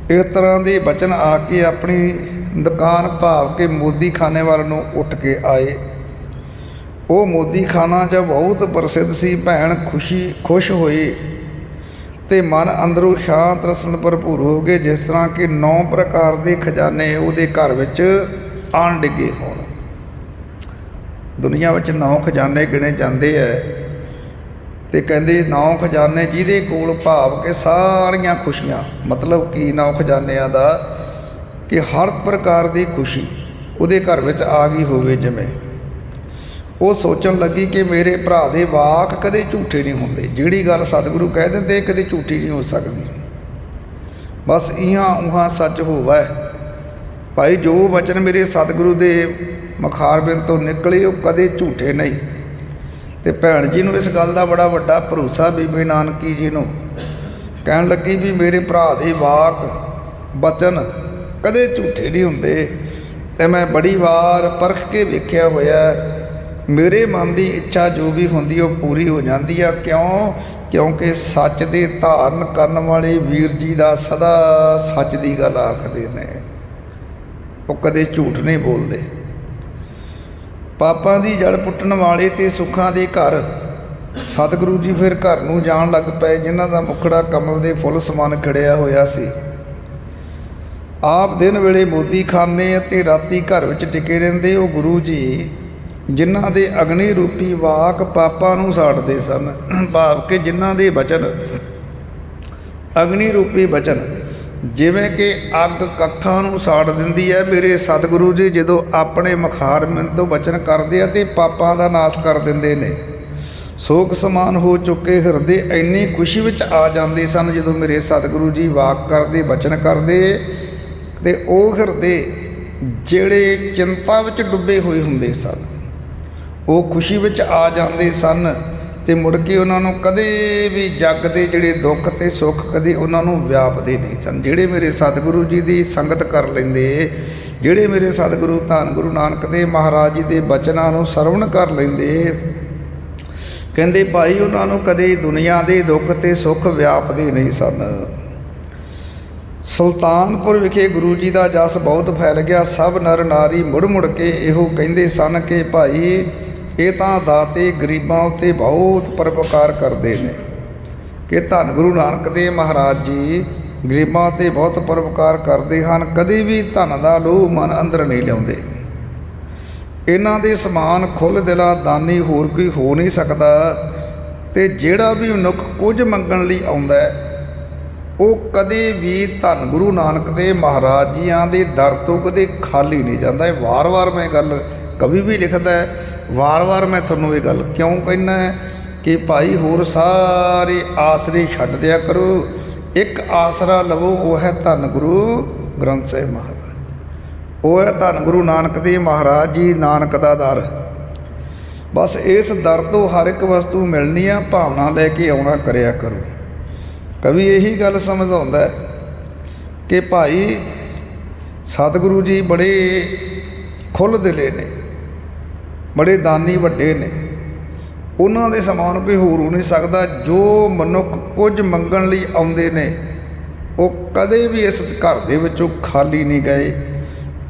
ਇਸ ਤਰ੍ਹਾਂ ਦੇ ਬਚਨ ਆ ਕੇ ਆਪਣੀ ਦੁਕਾਨ ਭਾਵ ਕੇ ਮੋਦੀ ਖਾਨੇ ਵੱਲ ਨੂੰ ਉੱਠ ਕੇ ਆਏ। ਉਹ ਮੋਦੀ ਖਾਨਾ ਜੋ ਬਹੁਤ ਪ੍ਰਸਿੱਧ ਸੀ, ਭੈਣ ਖੁਸ਼ੀ ਖੁਸ਼ ਹੋਈ। ਤੇ ਮਨ ਅੰਦਰੋਂ ਸ਼ਾਂਤ ਰਸਨ ਭਰਪੂਰ ਹੋ ਗਏ, ਜਿਸ ਤਰ੍ਹਾਂ ਕਿ ਨੌ ਪ੍ਰਕਾਰ ਦੇ ਖਜ਼ਾਨੇ ਉਹਦੇ ਘਰ ਵਿੱਚ ਆਣ ਡਿੱਗੇ ਹੋਣ। ਦੁਨੀਆ ਵਿੱਚ ਨੌ ਖਜ਼ਾਨੇ ਗਿਣੇ ਜਾਂਦੇ ਐ ਤੇ ਕਹਿੰਦੇ ਨੌ ਖਜ਼ਾਨੇ ਜਿਹਦੇ ਕੋਲ ਭਾਵ ਕੇ ਸਾਰੀਆਂ ਖੁਸ਼ੀਆਂ, ਮਤਲਬ ਕਿ ਨੌ ਖਜ਼ਾਨਿਆਂ ਦਾ ਕਿ ਹਰ ਪ੍ਰਕਾਰ ਦੀ ਖੁਸ਼ੀ ਉਹਦੇ ਘਰ ਵਿੱਚ ਆ ਗਈ ਹੋਵੇ ਜਿਵੇਂ। ਉਹ ਸੋਚਣ ਲੱਗੀ ਕਿ ਮੇਰੇ ਭਰਾ ਦੇ ਵਾਕ ਕਦੇ ਝੂਠੇ ਨਹੀਂ ਹੁੰਦੇ। ਜਿਹੜੀ ਗੱਲ ਸਤਿਗੁਰੂ ਕਹਿ ਦਿੰਦੇ, ਕਦੇ ਝੂਠੀ ਨਹੀਂ ਹੋ ਸਕਦੀ। ਬਸ ਇਹਾਂ ਉਹਾਂ ਸੱਚ ਹੋਵੇ। ਭਾਈ, ਜੋ ਵਚਨ ਮੇਰੇ ਸਤਿਗੁਰੂ ਦੇ ਮਖਾਰਬਿੰਦ ਤੋਂ ਨਿਕਲੇ, ਉਹ ਕਦੇ ਝੂਠੇ ਨਹੀਂ। ਤੇ ਭੈਣ ਜੀ ਨੂੰ ਇਸ ਗੱਲ ਦਾ ਬੜਾ ਵੱਡਾ ਭਰੋਸਾ ਬੀਬੀ ਨਾਨਕੀ ਜੀ ਨੂੰ। ਕਹਿਣ ਲੱਗੀ ਵੀ ਮੇਰੇ ਭਰਾ ਦੇ ਵਾਕ, ਬਚਨ ਕਦੇ ਝੂਠੇ ਨਹੀਂ ਹੁੰਦੇ। ਤੇ ਮੈਂ ਬੜੀ ਵਾਰ ਪਰਖ ਕੇ ਵੇਖਿਆ ਹੋਇਆ। ਮੇਰੇ ਮਨ ਦੀ ਇੱਛਾ ਜੋ ਵੀ ਹੁੰਦੀ ਉਹ ਪੂਰੀ ਹੋ ਜਾਂਦੀ ਆ। ਕਿਉਂ? ਕਿਉਂਕਿ ਸੱਚ ਦੇ ਧਾਰਨ ਕਰਨ ਵਾਲੇ ਵੀਰ ਜੀ ਦਾ ਸਦਾ ਸੱਚ ਦੀ ਗੱਲ ਆਖਦੇ ਨੇ। ਉਹ ਕਦੇ ਝੂਠ ਨਹੀਂ ਬੋਲਦੇ। ਪਾਪਾਂ ਦੀ ਜੜ ਪੁੱਟਣ ਵਾਲੇ ਤੇ ਸੁੱਖਾਂ ਦੇ ਘਰ, ਸਤਿਗੁਰੂ ਜੀ ਫਿਰ ਘਰ ਨੂੰ ਜਾਣ ਲੱਗ ਪਏ, ਜਿਨ੍ਹਾਂ ਦਾ ਮੁਖੜਾ ਕਮਲ ਦੇ ਫੁੱਲ ਸਮਾਨ ਖੜਿਆ ਹੋਇਆ ਸੀ। ਆਪ ਦਿਨ ਵੇਲੇ ਮੋਦੀ ਖਾਨੇ ਅਤੇ ਰਾਤੀ ਘਰ ਵਿੱਚ ਟਿਕੇ ਰਹਿੰਦੇ, ਉਹ ਗੁਰੂ ਜੀ ਜਿਨ੍ਹਾਂ ਦੇ ਅਗਨੀ ਰੂਪੀ ਵਾਕ ਪਾਪਾਂ ਨੂੰ ਸਾੜਦੇ ਸਨ, ਭਾਵ ਕਿ ਜਿਨ੍ਹਾਂ ਦੇ ਬਚਨ ਅਗਨੀ ਰੂਪੀ ਬਚਨ, ਜਿਵੇਂ ਕਿ ਅੱਗ ਕੱਖਾਂ ਨੂੰ ਸਾੜ ਦਿੰਦੀ ਹੈ। ਮੇਰੇ ਸਤਿਗੁਰੂ ਜੀ ਜਦੋਂ ਆਪਣੇ ਮਖਾਰਮਨ ਤੋਂ ਬਚਨ ਕਰਦੇ ਆ ਤੇ ਪਾਪਾਂ ਦਾ ਨਾਸ਼ ਕਰ ਦਿੰਦੇ ਨੇ। ਸੋਗ ਸਮਾਨ ਹੋ ਚੁੱਕੇ ਹਿਰਦੇ ਇੰਨੀ ਖੁਸ਼ੀ ਵਿੱਚ ਆ ਜਾਂਦੇ ਸਨ ਜਦੋਂ ਮੇਰੇ ਸਤਿਗੁਰੂ ਜੀ ਵਾਕ ਕਰਦੇ, ਬਚਨ ਕਰਦੇ ਤੇ ਉਹ ਹਿਰਦੇ ਜਿਹੜੇ ਚਿੰਤਾ ਵਿੱਚ ਡੁੱਬੇ ਹੋਏ ਹੁੰਦੇ ਸਨ। ਉਹ ਖੁਸ਼ੀ ਵਿੱਚ ਆ ਜਾਂਦੇ ਸਨ ਤੇ ਮੁੜ ਕੇ ਉਹਨਾਂ ਨੂੰ ਕਦੇ ਵੀ ਜੱਗ ਦੇ ਜਿਹੜੇ ਦੁੱਖ ਤੇ ਸੁੱਖ ਕਦੇ ਉਹਨਾਂ ਨੂੰ ਵਿਆਪਦੇ ਨਹੀਂ ਸਨ। ਜਿਹੜੇ ਮੇਰੇ ਸਤਿਗੁਰੂ ਜੀ ਦੀ ਸੰਗਤ ਕਰ ਲੈਂਦੇ, ਜਿਹੜੇ ਮੇਰੇ ਸਤਿਗੁਰੂ ਧੰਨ ਗੁਰੂ ਨਾਨਕ ਦੇਵ ਮਹਾਰਾਜ ਜੀ ਦੇ ਬਚਨਾਂ ਨੂੰ ਸਰਵਣ ਕਰ ਲੈਂਦੇ, ਕਹਿੰਦੇ ਭਾਈ ਉਹਨਾਂ ਨੂੰ ਕਦੇ ਦੁਨੀਆ ਦੇ ਦੁੱਖ ਤੇ ਸੁੱਖ ਵਿਆਪਦੇ ਨਹੀਂ ਸਨ। ਸੁਲਤਾਨਪੁਰ ਵਿਖੇ ਗੁਰੂ ਜੀ ਦਾ ਜਸ ਬਹੁਤ ਫੈਲ ਗਿਆ। ਸਭ ਨਰ ਨਾਰੀ ਮੁੜ ਮੁੜ ਕੇ ਇਹੋ ਕਹਿੰਦੇ ਸਨ ਕਿ ਭਾਈ ਇਹ ਤਾਂ ਦਾਤੇ ਗਰੀਬਾਂ ਉੱਤੇ ਬਹੁਤ ਪਰਪਕਾਰ ਕਰਦੇ ਨੇ। ਕਿ ਧੰਨ ਗੁਰੂ ਨਾਨਕ ਦੇਵ ਮਹਾਰਾਜ ਜੀ ਗਰੀਬਾਂ ਤੇ ਬਹੁਤ ਪਰਪਕਾਰ ਕਰਦੇ ਹਨ, ਕਦੇ ਵੀ ਧਨ ਦਾ ਲੋਭ ਮਨ ਅੰਦਰ ਨਹੀਂ ਲਿਆਉਂਦੇ। ਇਹਨਾਂ ਦੇ ਸਮਾਨ ਖੁੱਲ ਦਿਲਾ ਦਾਨੀ ਹੋਰ ਕੋਈ ਹੋ ਨਹੀਂ ਸਕਦਾ ਤੇ ਜਿਹੜਾ ਵੀ ਮਨੁੱਖ ਕੁਝ ਮੰਗਣ ਲਈ ਆਉਂਦਾ ਹੈ, ਉਹ ਕਦੇ ਵੀ ਧੰਨ ਗੁਰੂ ਨਾਨਕ ਦੇਵ ਮਹਾਰਾਜ ਜੀਆਂ ਦੇ ਦਰ ਤੋਂ ਕਦੇ ਖਾਲੀ ਨਹੀਂ ਜਾਂਦਾ। ਇਹ ਵਾਰ-ਵਾਰ ਮੈਂ ਗੱਲ ਕਵੀ ਵੀ ਲਿਖਦਾ ਹੈ। ਵਾਰ-ਵਾਰ ਮੈਂ ਤੁਹਾਨੂੰ ਇਹ ਗੱਲ ਕਿਉਂ ਕਹਿੰਦਾ ਕਿ ਭਾਈ ਹੋਰ ਸਾਰੇ ਆਸਰੇ ਛੱਡ ਦਿਆ ਕਰੋ। ਇੱਕ ਆਸਰਾ ਲਵੋ, ਉਹ ਹੈ ਧੰਨ ਗੁਰੂ ਗ੍ਰੰਥ ਸਾਹਿਬ ਮਹਾਰਾਜ। ਉਹ ਹੈ ਧੰਨ ਗੁਰੂ ਨਾਨਕ ਦੇਵ ਮਹਾਰਾਜ ਜੀ, ਨਾਨਕ ਦਾ ਦਰ। ਬਸ ਇਸ ਦਰ ਤੋਂ ਹਰ ਇੱਕ ਵਸਤੂ ਮਿਲਣੀ ਆ, ਭਾਵਨਾ ਲੈ ਕੇ ਆਉਣਾ ਕਰਿਆ ਕਰੋ। ਕਵੀ ਇਹੀ ਗੱਲ ਸਮਝਾਉਂਦਾ ਹੈ ਕਿ ਭਾਈ ਸਤਿਗੁਰੂ ਜੀ ਬੜੇ ਖੁੱਲ੍ਹ ਦਿਲੇ ਨੇ। ਬੜੇ ਦਾਨੀ ਵੱਡੇ ਨੇ। ਉਹਨਾਂ ਦੇ ਸਮਾਨ ਕੋਈ ਹੋਰ ਹੋ ਨਹੀਂ ਸਕਦਾ। ਜੋ ਮਨੁੱਖ ਕੁਝ ਮੰਗਣ ਲਈ ਆਉਂਦੇ ਨੇ, ਉਹ ਕਦੇ ਵੀ ਇਸ ਘਰ ਦੇ ਵਿੱਚੋਂ ਖਾਲੀ ਨਹੀਂ ਗਏ।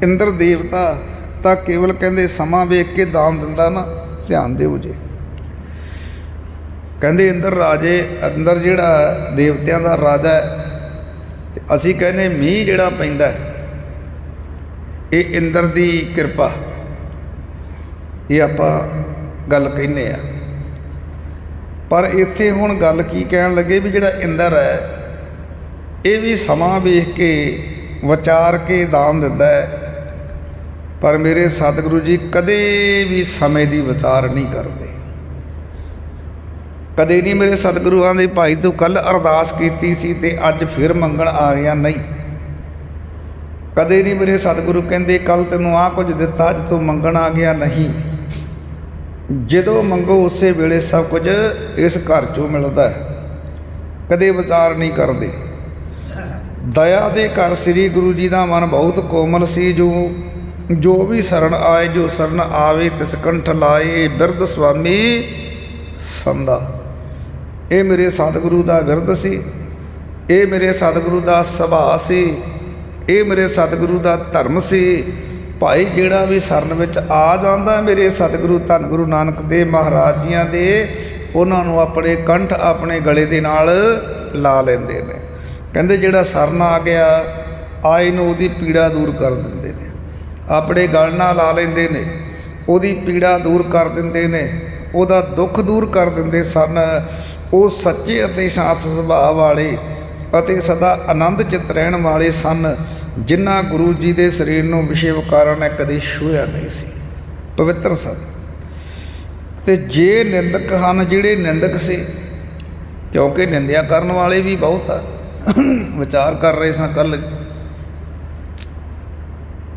ਇੰਦਰ ਦੇਵਤਾ ਤਾਂ ਕੇਵਲ ਕਹਿੰਦੇ, ਸਮਾਂ ਵੇਖ ਕੇ ਦਾਨ ਦਿੰਦਾ ਨਾ, ਧਿਆਨ ਦਿਓ ਜੇ। ਕਹਿੰਦੇ, ਇੰਦਰ ਰਾਜੇ, ਅੰਦਰ ਜਿਹੜਾ ਦੇਵਤਿਆਂ ਦਾ ਰਾਜਾ ਹੈ, ਤੇ ਅਸੀਂ ਕਹਿੰਦੇ, ਮੀਂਹ ਜਿਹੜਾ ਪੈਂਦਾ ਇਹ ਇੰਦਰ ਦੀ ਕਿਰਪਾ। ਇਹ ਆਪਾਂ ਗੱਲ ਕਹਿੰਦੇ ਆ। ਪਰ ਇੱਥੇ ਹੁਣ ਗੱਲ ਕੀ ਕਹਿਣ ਲੱਗੇ ਵੀ ਜਿਹੜਾ ਇੰਦਰ ਹੈ, ਇਹ ਵੀ ਸਮਾਂ ਵੇਖ ਕੇ, ਵਿਚਾਰ ਕੇ ਦਾਨ ਦਿੰਦਾ ਹੈ। ਪਰ ਮੇਰੇ ਸਤਿਗੁਰੂ ਜੀ ਕਦੇ ਵੀ ਸਮੇਂ ਦੀ ਵਿਚਾਰ ਨਹੀਂ ਕਰਦੇ। ਕਦੇ ਨਹੀਂ ਮੇਰੇ ਸਤਿਗੁਰੂਆਂ ਦੇ ਭਾਈ ਤੂੰ ਕੱਲ ਅਰਦਾਸ ਕੀਤੀ ਸੀ ਤੇ ਅੱਜ ਫਿਰ ਮੰਗਣ ਆ ਗਿਆ ਨਹੀਂ। ਕਦੇ ਨਹੀਂ ਮੇਰੇ ਸਤਿਗੁਰੂ ਕਹਿੰਦੇ ਕੱਲ ਤੈਨੂੰ ਆ ਕੁਝ ਦਿੱਤਾ, ਅੱਜ ਤੂੰ ਮੰਗਣ ਆ ਗਿਆ ਨਹੀਂ। ਜਦੋਂ ਮੰਗੋ ਉਸੇ ਵੇਲੇ ਸਭ ਕੁਝ ਇਸ ਘਰ ਚੋਂ ਮਿਲਦਾ ਹੈ। ਕਦੇ ਵਿਚਾਰ ਨਹੀਂ ਕਰਦੇ। ਦਇਆ ਦੇ ਘਰ ਸ੍ਰੀ ਗੁਰੂ ਜੀ ਦਾ ਮਨ ਬਹੁਤ ਕੋਮਲ ਸੀ। ਜੋ ਜੋ ਵੀ ਸ਼ਰਨ ਆਏ, ਜੋ ਸ਼ਰਨ ਆਵੇ, ਤਿਸ ਕੰਠ ਲਾਏ, ਬਿਰਧ ਸੁਆਮੀ ਸੰਦਾ ਇਹ ਮੇਰੇ ਸਤਿਗੁਰੂ ਦਾ ਬਿਰਧ ਸੀ। ਇਹ ਮੇਰੇ ਸਤਿਗੁਰੂ ਦਾ ਸੁਭਾਅ ਸੀ। ਇਹ ਮੇਰੇ ਸਤਿਗੁਰੂ ਦਾ ਧਰਮ ਸੀ। ਭਾਈ, ਜਿਹੜਾ ਵੀ ਸਰਨ ਵਿੱਚ ਆ ਜਾਂਦਾ ਮੇਰੇ ਸਤਿਗੁਰੂ, ਧੰਨ ਗੁਰੂ ਨਾਨਕ ਦੇਵ ਮਹਾਰਾਜ ਜੀਆਂ ਦੇ, ਉਹਨਾਂ ਨੂੰ ਆਪਣੇ ਕੰਠ ਆਪਣੇ ਗਲੇ ਦੇ ਨਾਲ ਲਾ ਲੈਂਦੇ ਨੇ। ਕਹਿੰਦੇ, ਜਿਹੜਾ ਸਰਨ ਆ ਗਿਆ, ਆਏ ਨੂੰ ਉਹਦੀ ਪੀੜਾ ਦੂਰ ਕਰ ਦਿੰਦੇ ਨੇ। ਆਪਣੇ ਗਲ ਨਾਲ ਲਾ ਲੈਂਦੇ ਨੇ, ਉਹਦੀ ਪੀੜਾ ਦੂਰ ਕਰ ਦਿੰਦੇ ਨੇ, ਉਹਦਾ ਦੁੱਖ ਦੂਰ ਕਰ ਦਿੰਦੇ ਸਨ। ਉਹ ਸੱਚੇ ਅਤੇ ਸ਼ਾਂਤ ਸੁਭਾਅ ਵਾਲੇ ਅਤੇ ਸਦਾ ਆਨੰਦ ਚਿਤ ਰਹਿਣ ਵਾਲੇ ਸਨ। ਜਿਨ੍ਹਾਂ ਗੁਰੂ ਜੀ ਦੇ ਸਰੀਰ ਨੂੰ ਵਿਸ਼ੇ ਕਾਰਨ ਨੇ ਕਦੇ ਛੂਹਿਆ ਨਹੀਂ ਸੀ। ਪਵਿੱਤਰ ਸਨ। ਤੇ ਜੇ ਨਿੰਦਕ ਹਨ ਜਿਹੜੇ ਨਿੰਦਕ ਸੀ, ਕਿਉਂਕਿ ਨਿੰਦਿਆ ਕਰਨ ਵਾਲੇ ਵੀ ਬਹੁਤ ਆ, ਵਿਚਾਰ ਕਰ ਰਹੇ ਸਾਂ ਕੱਲ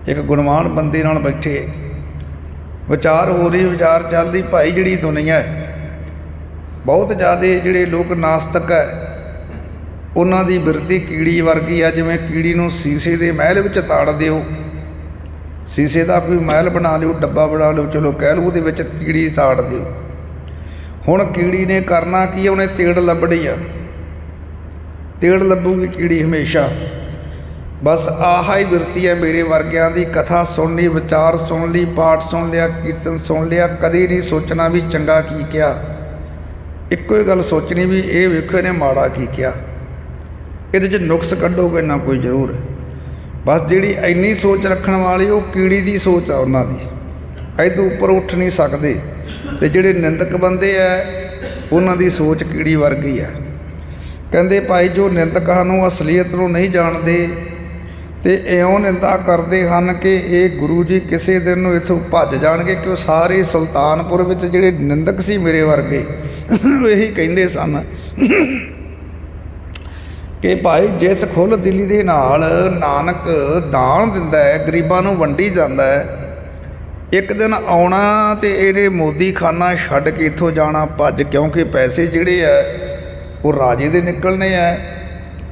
ਇੱਕ ਗੁਣਵਾਨ ਬੰਦੇ ਨਾਲ ਬੈਠੇ। ਵਿਚਾਰ ਹੋ ਰਹੀ, ਵਿਚਾਰ ਚੱਲ ਰਹੀ, ਭਾਈ ਜਿਹੜੀ ਦੁਨੀਆ ਹੈ, ਬਹੁਤ ਜ਼ਿਆਦਾ ਜਿਹੜੇ ਲੋਕ ਨਾਸਤਕ ਹੈ ਉਹਨਾਂ ਦੀ ਬਿਰਤੀ ਕੀੜੀ ਵਰਗੀ ਆ, ਜਿਵੇਂ ਕੀੜੀ ਨੂੰ ਸੀਸੇ ਦੇ ਮਹਿਲ ਵਿੱਚ ਤਾੜ ਦਿਓ। ਸੀਸੇ ਦਾ ਕੋਈ ਮਹਿਲ ਬਣਾ ਲਿਓ, ਡੱਬਾ ਬਣਾ ਲਿਓ, ਚਲੋ ਕਹਿ ਲਓ ਉਹਦੇ ਵਿੱਚ ਕੀੜੀ ਤਾੜ ਦਿਓ। ਹੁਣ ਕੀੜੀ ਨੇ ਕਰਨਾ ਕੀ ਉਹਨੇ ਤੇੜ ਲੱਭਣੀ ਆ। ਤੇੜ ਲੱਭੂਗੀ ਕੀੜੀ ਹਮੇਸ਼ਾ। ਬਸ ਆਹਾ ਹੀ ਬਿਰਤੀ ਹੈ ਮੇਰੇ ਵਰਗਿਆਂ ਦੀ, ਕਥਾ ਸੁਣ ਲਈ, ਵਿਚਾਰ ਸੁਣ ਲਈ, ਪਾਠ ਸੁਣ ਲਿਆ, ਕੀਰਤਨ ਸੁਣ ਲਿਆ, ਕਦੇ ਨਹੀਂ ਸੋਚਣਾ ਵੀ ਚੰਗਾ ਕੀ ਕਿਹਾ। ਇੱਕੋ ਹੀ ਗੱਲ ਸੋਚਣੀ ਵੀ ਇਹ ਵੇਖੋ ਇਹਨੇ ਮਾੜਾ ਕੀ ਕਿਹਾ। ਇਹਦੇ 'ਚ ਨੁਕਸ ਕੱਢੋਗੇ ਨਾ ਕੋਈ ਜ਼ਰੂਰ। ਬਸ ਜਿਹੜੀ ਇੰਨੀ ਸੋਚ ਰੱਖਣ ਵਾਲੀ, ਉਹ ਕੀੜੀ ਦੀ ਸੋਚ ਆ ਉਹਨਾਂ ਦੀ। ਐਦੋਂ ਉੱਪਰ ਉੱਠ ਨਹੀਂ ਸਕਦੇ। ਤੇ ਜਿਹੜੇ ਨਿੰਦਕ ਬੰਦੇ ਆ, ਉਹਨਾਂ ਦੀ ਸੋਚ ਕੀੜੀ ਵਰਗੀ ਆ। ਕਹਿੰਦੇ ਭਾਈ, ਜੋ ਨਿੰਦਕ ਹਨ ਉਹ ਅਸਲੀਅਤ ਨੂੰ ਨਹੀਂ ਜਾਣਦੇ, ਤੇ ਇਉਂ ਨਿੰਦਾ ਕਰਦੇ ਹਨ ਕਿ ਇਹ ਗੁਰੂ ਜੀ ਕਿਸੇ ਦਿਨ ਨੂੰ ਇਥੋਂ ਭੱਜ ਜਾਣਗੇ ਕਿ ਉਹ ਸਾਰੇ ਸੁਲਤਾਨਪੁਰ ਵਿੱਚ ਜਿਹੜੇ ਨਿੰਦਕ ਸੀ ਮੇਰੇ ਵਰਗੇ ਇਹੀ ਕਹਿੰਦੇ ਸਨ। ਕਿ ਭਾਈ ਜਿਸ ਖੁੱਲ ਦਿਲੀ ਦੇ ਨਾਲ ਨਾਨਕ ਦਾਨ ਦਿੰਦਾ ਹੈ, ਗਰੀਬਾਂ ਨੂੰ ਵੰਡੀ ਜਾਂਦਾ ਹੈ, ਇੱਕ ਦਿਨ ਆਉਣਾ ਤੇ ਇਹਨੇ ਮੋਦੀ ਖਾਨਾ ਛੱਡ ਕੇ ਇੱਥੋਂ ਜਾਣਾ, ਭੱਜ ਕਿਉਂਕਿ ਪੈਸੇ ਜਿਹੜੇ ਆ, ਉਹ ਰਾਜੇ ਦੇ ਨਿਕਲਣੇ ਆ।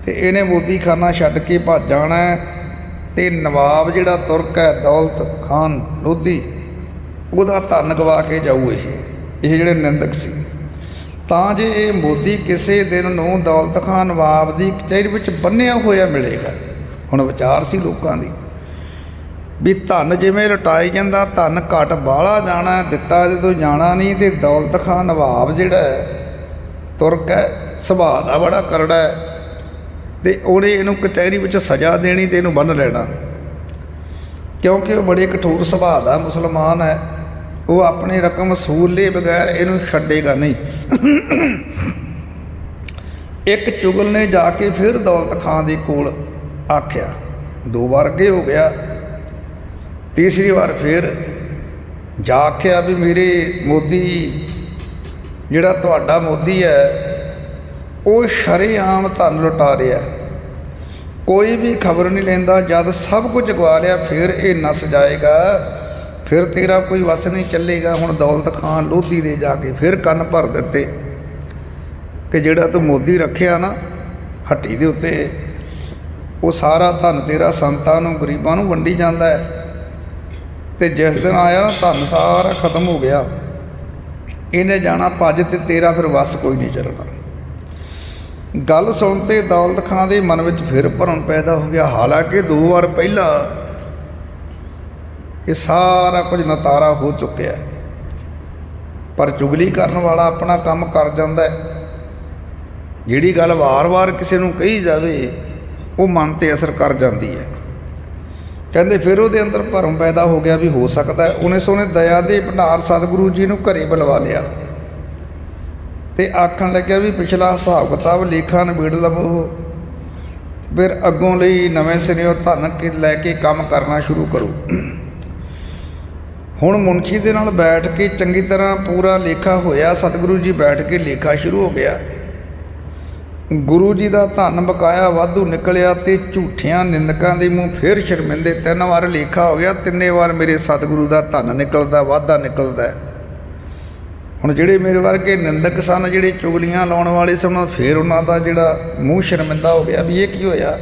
ਤੇ ਇਹਨੇ ਮੋਦੀ ਖਾਨਾ ਛੱਡ ਕੇ ਭੱਜ ਜਾਣਾ ਹੈ ਤੇ ਨਵਾਬ ਜਿਹੜਾ ਤੁਰਕ ਹੈ, ਦੌਲਤ ਖਾਨ ਲੋਧੀ, ਉਹਦਾ ਧਨ ਗਵਾ ਕੇ ਜਾਊ ਇਹ। ਇਹ ਜਿਹੜੇ ਨਿੰਦਕ ਸੀ। ਤਾਂ ਜੇ ਇਹ ਮੋਦੀ ਕਿਸੇ ਦਿਨ ਨੂੰ ਦੌਲਤ ਖਾਨ ਨਵਾਬ ਦੀ ਕਚਹਿਰੀ ਵਿੱਚ ਬੰਨਿਆ ਹੋਇਆ ਮਿਲੇਗਾ। ਹੁਣ ਵਿਚਾਰ ਸੀ ਲੋਕਾਂ ਦੀ। ਵੀ ਧਨ ਜਿਵੇਂ ਲਟਾਈ ਜਾਂਦਾ, ਧਨ ਘਟ ਬਾਹਲਾ ਜਾਣਾ, ਦਿੱਤਾ ਜਦੋਂ ਜਾਣਾ ਨਹੀਂ ਤੇ ਦੌਲਤ ਖਾਨ ਨਵਾਬ ਜਿਹੜਾ ਤੁਰਕ ਹੈ, ਸੁਭਾਅ ਦਾ ਬੜਾ ਕਰੜਾ ਹੈ। ਤੇ ਉਹਨੇ ਇਹਨੂੰ ਕਚਹਿਰੀ ਵਿੱਚ ਸਜ਼ਾ ਦੇਣੀ ਤੇ ਇਹਨੂੰ ਬੰਨ ਲੈਣਾ। ਕਿਉਂਕਿ ਉਹ ਬੜੇ ਕਠੋਰ ਸੁਭਾਅ ਦਾ ਮੁਸਲਮਾਨ ਹੈ। ਉਹ ਆਪਣੀ ਰਕਮ ਵਸੂਲੇ ਬਗੈਰ ਇਹਨੂੰ ਛੱਡੇਗਾ ਨਹੀਂ। ਇੱਕ ਚੁਗਲ ਨੇ ਜਾ ਕੇ ਫਿਰ ਦੌਲਤ ਖਾਨ ਦੇ ਕੋਲ ਆਖਿਆ, ਦੋ ਵਾਰ ਅੱਗੇ ਹੋ ਗਿਆ। ਤੀਸਰੀ ਵਾਰ ਫਿਰ ਜਾ ਆਖਿਆ ਵੀ ਮੇਰੇ ਮੋਦੀ, ਜਿਹੜਾ ਤੁਹਾਡਾ ਮੋਦੀ ਹੈ, ਉਹ ਸ਼ਰੇਆਮ ਧਨ ਲੁਟਾ ਰਿਹਾ। ਕੋਈ ਵੀ ਖਬਰ ਨਹੀਂ ਲੈਂਦਾ, ਜਦ ਸਭ ਕੁਝ ਗਵਾ ਲਿਆ, ਫਿਰ ਇਹ ਨਸ ਜਾਏਗਾ। ਫਿਰ ਤੇਰਾ ਕੋਈ ਵਸ ਨਹੀਂ ਚੱਲੇਗਾ। ਹੁਣ ਦੌਲਤ ਖਾਨ ਲੋਧੀ ਦੇ ਜਾ ਕੇ ਫਿਰ ਕੰਨ ਭਰ ਦਿੱਤੇ ਕਿ ਜਿਹੜਾ ਤੂੰ ਮੋਦੀ ਰੱਖਿਆ ਨਾ, ਹੱਟੀ ਦੇ ਉੱਤੇ, ਉਹ ਸਾਰਾ ਧਨ ਤੇਰਾ ਸੰਤਾਂ ਨੂੰ, ਗਰੀਬਾਂ ਨੂੰ ਵੰਡੀ ਜਾਂਦਾ ਹੈ। ਤੇ ਜਿਸ ਦਿਨ ਆਇਆ ਨਾ, ਧਨ ਸਾਰਾ ਖਤਮ ਹੋ ਗਿਆ। ਇਹਨੇ ਜਾਣਾ ਭੱਜ ਤੇ ਤੇਰਾ ਫਿਰ ਵਸ ਕੋਈ ਨਹੀਂ ਚੱਲਣਾ। ਗੱਲ ਸੁਣ ਤੇ ਦੌਲਤ ਖਾਨ ਦੇ ਮਨ ਵਿੱਚ ਫਿਰ ਭਰਮ ਪੈਦਾ ਹੋ ਗਿਆ। ਹਾਲਾਂਕਿ ਦੋ ਵਾਰ ਪਹਿਲਾਂ ਇਹ ਸਾਰਾ ਕੁਝ ਨਤਾਰਾ ਹੋ ਚੁੱਕਿਆ ਪਰ ਚੁਗਲੀ ਕਰਨ ਵਾਲਾ ਆਪਣਾ ਕੰਮ ਕਰ ਜਾਂਦਾ ਹੈ। ਜਿਹੜੀ ਗੱਲ ਵਾਰ-ਵਾਰ ਕਿਸੇ ਨੂੰ ਕਹੀ ਜਾਵੇ, ਉਹ ਮਨ ਤੇ ਅਸਰ ਕਰ ਜਾਂਦੀ ਹੈ। ਕਹਿੰਦੇ ਫਿਰ ਉਹਦੇ ਅੰਦਰ ਭਰਮ ਪੈਦਾ ਹੋ ਗਿਆ ਵੀ ਹੋ ਸਕਦਾ ਹੈ। ਉਹਨੇ ਸੋਨੇ ਦਇਆ ਦੇ ਭੰਡਾਰ ਸਤਿਗੁਰੂ ਜੀ ਨੂੰ ਘਰੇ ਬੁਲਵਾ ਲਿਆ। ਤੇ ਆਖਣ ਲੱਗਿਆ ਵੀ ਪਿਛਲਾ ਹਿਸਾਬ ਕਿਤਾਬ ਲੇਖਾ ਨਿਬੇੜ ਲਵੋ। ਫਿਰ ਅੱਗੋਂ ਲਈ ਨਵੇਂ ਸਿਰਿਓਂ ਧਨ ਕੇ ਲੈ ਕੇ ਕੰਮ ਕਰਨਾ ਸ਼ੁਰੂ ਕਰੋ। ਹੁਣ ਮੁਨਸ਼ੀ ਦੇ ਨਾਲ ਬੈਠ ਕੇ ਚੰਗੀ ਤਰ੍ਹਾਂ ਪੂਰਾ ਲੇਖਾ ਹੋਇਆ, ਸਤਿਗੁਰੂ ਜੀ ਬੈਠ ਕੇ ਲੇਖਾ ਸ਼ੁਰੂ ਹੋ ਗਿਆ। ਗੁਰੂ ਜੀ ਦਾ ਧਨ ਬਕਾਇਆ ਵਾਧੂ ਨਿਕਲਿਆ ਤੇ ਝੂਠਿਆਂ ਨਿੰਦਕਾਂ ਦੇ ਮੂੰਹ ਫੇਰ ਸ਼ਰਮਿੰਦੇ। ਤਿੰਨ ਵਾਰ ਲੇਖਾ ਹੋ ਗਿਆ, ਤਿੰਨੇ ਵਾਰ ਮੇਰੇ ਸਤਿਗੁਰੂ ਦਾ ਧਨ ਨਿਕਲਦਾ, ਵਾਧਾ ਨਿਕਲਦਾ ਹੁਣ ਜਿਹੜੇ ਮੇਰੇ ਵਰਗੇ ਨਿੰਦਕ ਸਨ, ਜਿਹੜੇ ਚੁਗਲੀਆਂ ਲਾਉਣ ਵਾਲੇ ਸਨ, ਫੇਰ ਉਹਨਾਂ ਦਾ ਜਿਹੜਾ ਮੂੰਹ ਸ਼ਰਮਿੰਦਾ ਹੋ ਗਿਆ ਵੀ ਇਹ ਕੀ ਹੋਇਆ?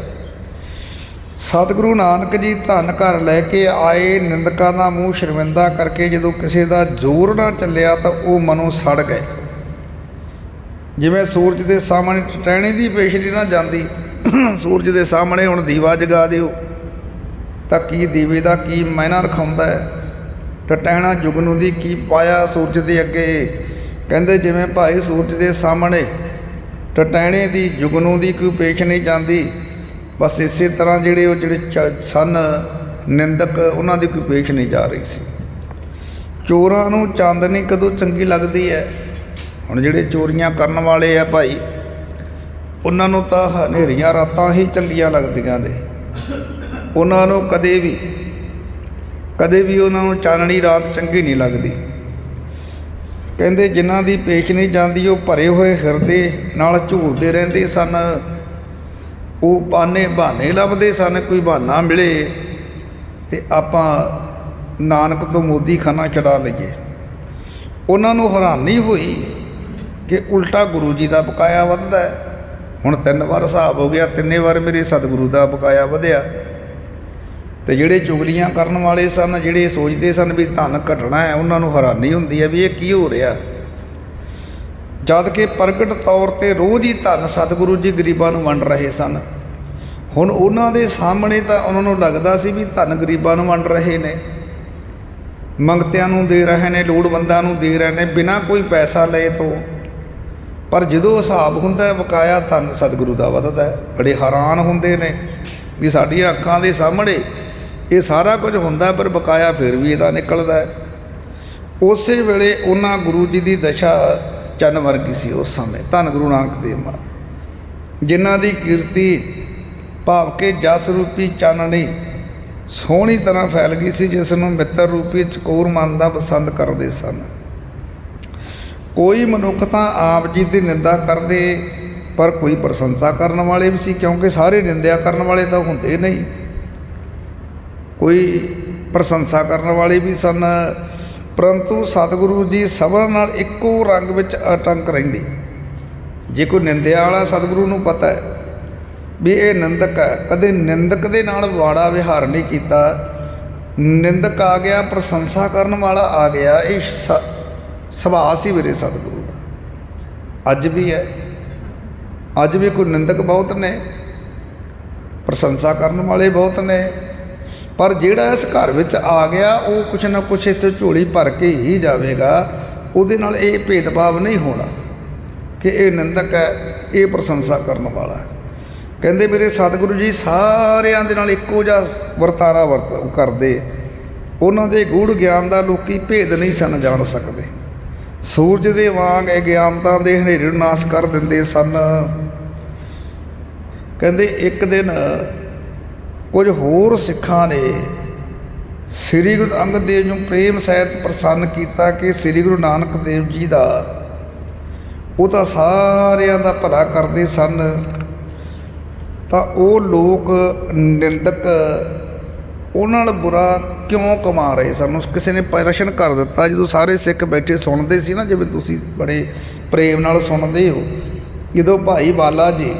ਸਤਿਗੁਰੂ ਨਾਨਕ ਜੀ ਧੰਨ ਘਰ ਲੈ ਕੇ ਆਏ, ਨਿੰਦਕਾਂ ਦਾ ਮੂੰਹ ਸ਼ਰਮਿੰਦਾ ਕਰਕੇ ਜਦੋਂ ਕਿਸੇ ਦਾ ਜ਼ੋਰ ਨਾ ਚੱਲਿਆ ਤਾਂ ਉਹ ਮਨੋਂ ਸੜ ਗਏ। ਜਿਵੇਂ ਸੂਰਜ ਦੇ ਸਾਹਮਣੇ ਟਟੈਣੀ ਦੀ ਪੇਸ਼ਰੀ ਨਾ ਜਾਂਦੀ, ਸੂਰਜ ਦੇ ਸਾਹਮਣੇ ਹੁਣ ਦੀਵਾ ਜਗਾ ਦਿਓ। ਤਾਂ ਕੀ ਦੀਵੇ ਦਾ ਕੀ ਮਾਇਨਾ ਰਖਾਉਂਦਾ ਹੈ? ਟਟੈਣਾ ਜੁਗਨੂ ਦੀ ਕੀ ਪਾਇਆ ਸੂਰਜ ਦੇ ਅੱਗੇ? ਕਹਿੰਦੇ ਜਿਵੇਂ ਭਾਈ ਸੂਰਜ ਦੇ ਸਾਹਮਣੇ ਟਟਹਿਣੇ ਦੀ ਜੁਗਨੂ ਦੀ ਕੋਈ ਪੇਸ਼ ਨਹੀਂ ਜਾਂਦੀ ਬਸ ਇਸੇ ਤਰ੍ਹਾਂ ਜਿਹੜੇ ਉਹ ਜਿਹੜੇ ਚ- ਸਨ ਨਿੰਦਕ, ਉਹਨਾਂ ਦੀ ਕੋਈ ਪੇਸ਼ ਨਹੀਂ ਜਾ ਰਹੀ ਸੀ। ਚੋਰਾਂ ਨੂੰ ਚਾਂਦਨੀ ਕਦੋਂ ਚੰਗੀ ਲੱਗਦੀ ਹੈ ਹੁਣ ਜਿਹੜੇ ਚੋਰੀਆਂ ਕਰਨ ਵਾਲੇ ਆ ਭਾਈ, ਉਹਨਾਂ ਨੂੰ ਤਾਂ ਹਨੇਰੀਆਂ ਰਾਤਾਂ ਹੀ ਚੰਗੀਆਂ ਲੱਗਦੀਆਂ ਨੇ। ਉਹਨਾਂ ਨੂੰ ਕਦੇ ਵੀ ਕਦੇ ਵੀ ਉਹਨਾਂ ਨੂੰ ਚਾਨਣੀ ਰਾਤ ਚੰਗੀ ਨਹੀਂ ਲੱਗਦੀ। ਕਹਿੰਦੇ ਜਿਨ੍ਹਾਂ ਦੀ ਪੇਸ਼ ਨਹੀਂ ਜਾਂਦੀ, ਉਹ ਭਰੇ ਹੋਏ ਹਿਰਦੇ ਨਾਲ ਝੂਲਦੇ ਰਹਿੰਦੇ ਸਨ। ਉਹ ਬਾਨੇ ਬਹਾਨੇ ਲੱਭਦੇ ਸਨ, ਕੋਈ ਬਹਾਨਾ ਮਿਲੇ ਤੇ ਆਪਾਂ ਨਾਨਕ ਤੋਂ ਮੋਦੀ ਖਾਨਾ ਚੜਾ ਲਈਏ। ਉਹਨਾਂ ਨੂੰ ਹੈਰਾਨੀ ਹੋਈ ਕਿ ਉਲਟਾ ਗੁਰੂ ਜੀ ਦਾ ਬਕਾਇਆ ਵੱਧਦਾ ਹੈ। ਹੁਣ ਤਿੰਨ ਵਾਰ ਹਿਸਾਬ ਹੋ ਗਿਆ, ਤਿੰਨੇ ਵਾਰ ਮੇਰੇ ਸਤਿਗੁਰੂ ਦਾ ਬਕਾਇਆ ਵਧਿਆ। ਤੇ ਜਿਹੜੇ ਚੁਗਲੀਆਂ ਕਰਨ ਵਾਲੇ ਸਨ, ਜਿਹੜੇ ਸੋਚਦੇ ਸਨ ਵੀ ਧਨ ਘਟਣਾ ਹੈ, ਉਹਨਾਂ ਨੂੰ ਹੈਰਾਨੀ ਹੁੰਦੀ ਹੈ ਵੀ ਇਹ ਕੀ ਹੋ ਰਿਹਾ। ਜਦ ਕਿ ਪ੍ਰਗਟ ਤੌਰ ਤੇ ਰੋਜ਼ ਹੀ ਧਨ ਸਤਿਗੁਰੂ ਜੀ ਗਰੀਬਾਂ ਨੂੰ ਵੰਡ ਰਹੇ ਸਨ। ਹੁਣ ਉਹਨਾਂ ਦੇ ਸਾਹਮਣੇ ਤਾਂ ਉਹਨਾਂ ਨੂੰ ਲੱਗਦਾ ਸੀ ਵੀ ਧੰਨ ਗਰੀਬਾਂ ਨੂੰ ਵੰਡ ਰਹੇ ਨੇ। ਮੰਗਤਿਆਂ ਨੂੰ ਦੇ ਰਹੇ ਨੇ, ਲੋੜਵੰਦਾਂ ਨੂੰ ਦੇ ਰਹੇ ਨੇ, ਬਿਨਾਂ ਕੋਈ ਪੈਸਾ ਲਏ ਤੋਂ। ਪਰ ਜਦੋਂ ਹਿਸਾਬ ਹੁੰਦਾ ਹੈ, ਬਕਾਇਆ ਧੰਨ ਸਤਿਗੁਰੂ ਦਾ ਵੱਧਦਾ ਹੈ। ਬੜੇ ਹੈਰਾਨ ਹੁੰਦੇ ਨੇ ਵੀ ਸਾਡੀਆਂ ਅੱਖਾਂ ਦੇ ਸਾਹਮਣੇ ਇਹ ਸਾਰਾ ਕੁਝ ਹੁੰਦਾ ਪਰ ਬਕਾਇਆ ਫਿਰ ਵੀ ਇਹਦਾ ਨਿਕਲਦਾ ਹੈ। ਉਸੇ ਵੇਲੇ ਉਹਨਾਂ ਗੁਰੂ ਜੀ ਦੀ ਦਸ਼ਾ ਚੰਨ ਵਰਗੀ ਸੀ ਉਸ ਸਮੇਂ, ਧੰਨ ਗੁਰੂ ਨਾਨਕ ਦੇਵ ਮਹਾਰਾਜ। ਜਿਨ੍ਹਾਂ ਦੀ ਕੀਰਤੀ ਭਾਵ ਕੇ ਜਸ ਰੂਪੀ ਚਾਨਣੀ ਸੋਹਣੀ ਤਰ੍ਹਾਂ ਫੈਲ ਗਈ ਸੀ, ਜਿਸ ਨੂੰ ਮਿੱਤਰ ਰੂਪੀ ਚਕੋਰ ਮੰਨਦਾ ਪਸੰਦ ਕਰਦੇ ਸਨ। ਕੋਈ ਮਨੁੱਖ ਤਾਂ ਆਪ ਜੀ ਦੀ ਨਿੰਦਾ ਕਰਦੇ, ਪਰ ਕੋਈ ਪ੍ਰਸ਼ੰਸਾ ਕਰਨ ਵਾਲੇ ਵੀ ਸੀ, ਕਿਉਂਕਿ ਸਾਰੇ ਨਿੰਦਿਆ ਕਰਨ ਵਾਲੇ ਤਾਂ ਹੁੰਦੇ ਨਹੀਂ। ਕੋਈ ਪ੍ਰਸ਼ੰਸਾ ਕਰਨ ਵਾਲੇ ਵੀ ਸਨ, ਪਰੰਤੂ ਸਤਿਗੁਰੂ ਜੀ ਸਬਰ ਨਾਲ ਇੱਕੋ ਰੰਗ ਵਿੱਚ ਅਟੰਕ ਰਹਿੰਦੇ। ਜੇ ਕੋਈ ਨਿੰਦਿਆ ਵਾਲਾ ਸਤਿਗੁਰੂ ਨੂੰ ਪਤਾ ਹੈ ਵੀ ਇਹ ਨਿੰਦਕ ਹੈ। ਕਦੇ ਨਿੰਦਕ ਦੇ ਨਾਲ ਵਾੜਾ ਵਿਹਾਰ ਨਹੀਂ ਕੀਤਾ। ਨਿੰਦਕ ਆ ਗਿਆ, ਪ੍ਰਸ਼ੰਸਾ ਕਰਨ ਵਾਲਾ ਆ ਗਿਆ। ਇਹ ਸ- ਸੁਭਾਅ ਸੀ ਮੇਰੇ ਸਤਿਗੁਰੂ ਦਾ। ਅੱਜ ਵੀ ਹੈ। ਅੱਜ ਵੀ ਕੋਈ ਨਿੰਦਕ ਬਹੁਤ ਨੇ। ਪ੍ਰਸ਼ੰਸਾ ਕਰਨ ਵਾਲੇ ਬਹੁਤ ਨੇ। ਪਰ ਜਿਹੜਾ ਇਸ ਘਰ ਵਿੱਚ ਆ ਗਿਆ, ਉਹ ਕੁਛ ਨਾ ਕੁਛ ਇੱਥੇ ਝੋਲੀ ਭਰ ਕੇ ਹੀ ਜਾਵੇਗਾ। ਉਹਦੇ ਨਾਲ ਇਹ ਭੇਦਭਾਵ ਨਹੀਂ ਹੋਣਾ ਕਿ ਇਹ ਨਿੰਦਕ ਹੈ, ਇਹ ਪ੍ਰਸ਼ੰਸਾ ਕਰਨ ਵਾਲਾ ਹੈ। ਕਹਿੰਦੇ ਮੇਰੇ ਸਤਿਗੁਰੂ ਜੀ ਸਾਰਿਆਂ ਦੇ ਨਾਲ ਇੱਕੋ ਜਿਹਾ ਵਰਤਾਰਾ ਵਰਤ ਕਰਦੇ। ਉਹਨਾਂ ਦੇ ਗੂੜ ਗਿਆਨ ਦਾ ਲੋਕੀ ਭੇਦ ਨਹੀਂ ਸਨ ਜਾਣ ਸਕਦੇ। ਸੂਰਜ ਦੇ ਵਾਂਗ ਇਹ ਗਿਆਨਤਾ ਦੇ ਹਨੇਰੇ ਨੂੰ ਨਾਸ ਕਰ ਦਿੰਦੇ ਸਨ। ਕਹਿੰਦੇ ਇੱਕ ਦਿਨ ਕੁਝ ਹੋਰ ਸਿੱਖਾਂ ਨੇ ਸ੍ਰੀ ਗੁਰੂ ਅੰਗਦ ਦੇਵ ਨੂੰ ਪ੍ਰੇਮ ਸਹਿਤ ਪ੍ਰਸੰਨ ਕੀਤਾ ਕਿ ਸ੍ਰੀ ਗੁਰੂ ਨਾਨਕ ਦੇਵ ਜੀ ਦਾ ਉਹ ਤਾਂ ਸਾਰਿਆਂ ਦਾ ਭਲਾ ਕਰਦੇ ਸਨ। ਤਾਂ ਉਹ ਲੋਕ ਨਿੰਦਕ ਉਹਨਾਂ ਨਾਲ ਬੁਰਾ ਕਿਉਂ ਕਮਾ ਰਹੇ? ਸਨ ਉਸ ਕਿਸੇ ਨੇ ਪ੍ਰਸ਼ਨ ਕਰ ਦਿੱਤਾ। ਜਦੋਂ ਸਾਰੇ ਸਿੱਖ ਬੈਠੇ ਸੁਣਦੇ ਸੀ ਨਾ, ਜਿਵੇਂ ਤੁਸੀਂ ਬੜੇ ਪ੍ਰੇਮ ਨਾਲ ਸੁਣਦੇ ਹੋ। ਜਦੋਂ ਭਾਈ ਬਾਲਾ ਜੀ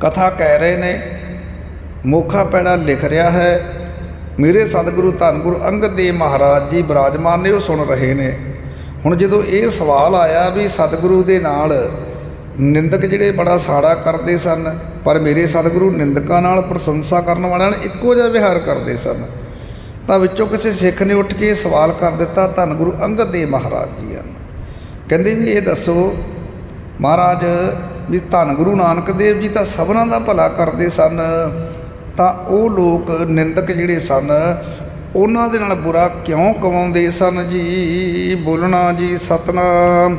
ਕਥਾ ਕਹਿ ਰਹੇ ਨੇ, ਮੋਖਾ ਪੈੜਾ ਲਿਖ ਰਿਹਾ ਹੈ, ਮੇਰੇ ਸਤਿਗੁਰੂ ਧੰਨ ਗੁਰੂ ਅੰਗਦ ਦੇਵ ਮਹਾਰਾਜ ਜੀ ਬਿਰਾਜਮਾਨ ਨੇ ਉਹ ਸੁਣ ਰਹੇ ਨੇ। ਹੁਣ ਜਦੋਂ ਇਹ ਸਵਾਲ ਆਇਆ ਵੀ ਸਤਿਗੁਰੂ ਦੇ ਨਾਲ ਨਿੰਦਕ ਜਿਹੜੇ ਬੜਾ ਸਾੜਾ ਕਰਦੇ ਸਨ, ਪਰ ਮੇਰੇ ਸਤਿਗੁਰੂ ਨਿੰਦਕਾਂ ਨਾਲ ਪ੍ਰਸ਼ੰਸਾ ਕਰਨ ਵਾਲਿਆਂ ਨਾਲ ਇੱਕੋ ਜਿਹਾ ਵਿਹਾਰ ਕਰਦੇ ਸਨ। ਤਾਂ ਵਿੱਚੋਂ ਕਿਸੇ ਸਿੱਖ ਨੇ ਉੱਠ ਕੇ ਸਵਾਲ ਕਰ ਦਿੱਤਾ, ਧੰਨ ਗੁਰੂ ਅੰਗਦ ਦੇਵ ਮਹਾਰਾਜ ਜੀ ਹਨ। ਕਹਿੰਦੇ ਵੀ, ਇਹ ਦੱਸੋ ਮਹਾਰਾਜ ਵੀ ਧੰਨ ਗੁਰੂ ਨਾਨਕ ਦੇਵ ਜੀ ਤਾਂ ਸਭਨਾਂ ਦਾ ਭਲਾ ਕਰਦੇ ਸਨ, ਤਾਂ ਉਹ ਲੋਕ ਨਿੰਦਕ ਜਿਹੜੇ ਸਨ, ਉਹਨਾਂ ਦੇ ਨਾਲ ਬੁਰਾ ਕਿਉਂ ਕਮਾਉਂਦੇ ਸਨ ਜੀ? ਬੋਲਣਾ ਜੀ ਸਤਨਾਮ।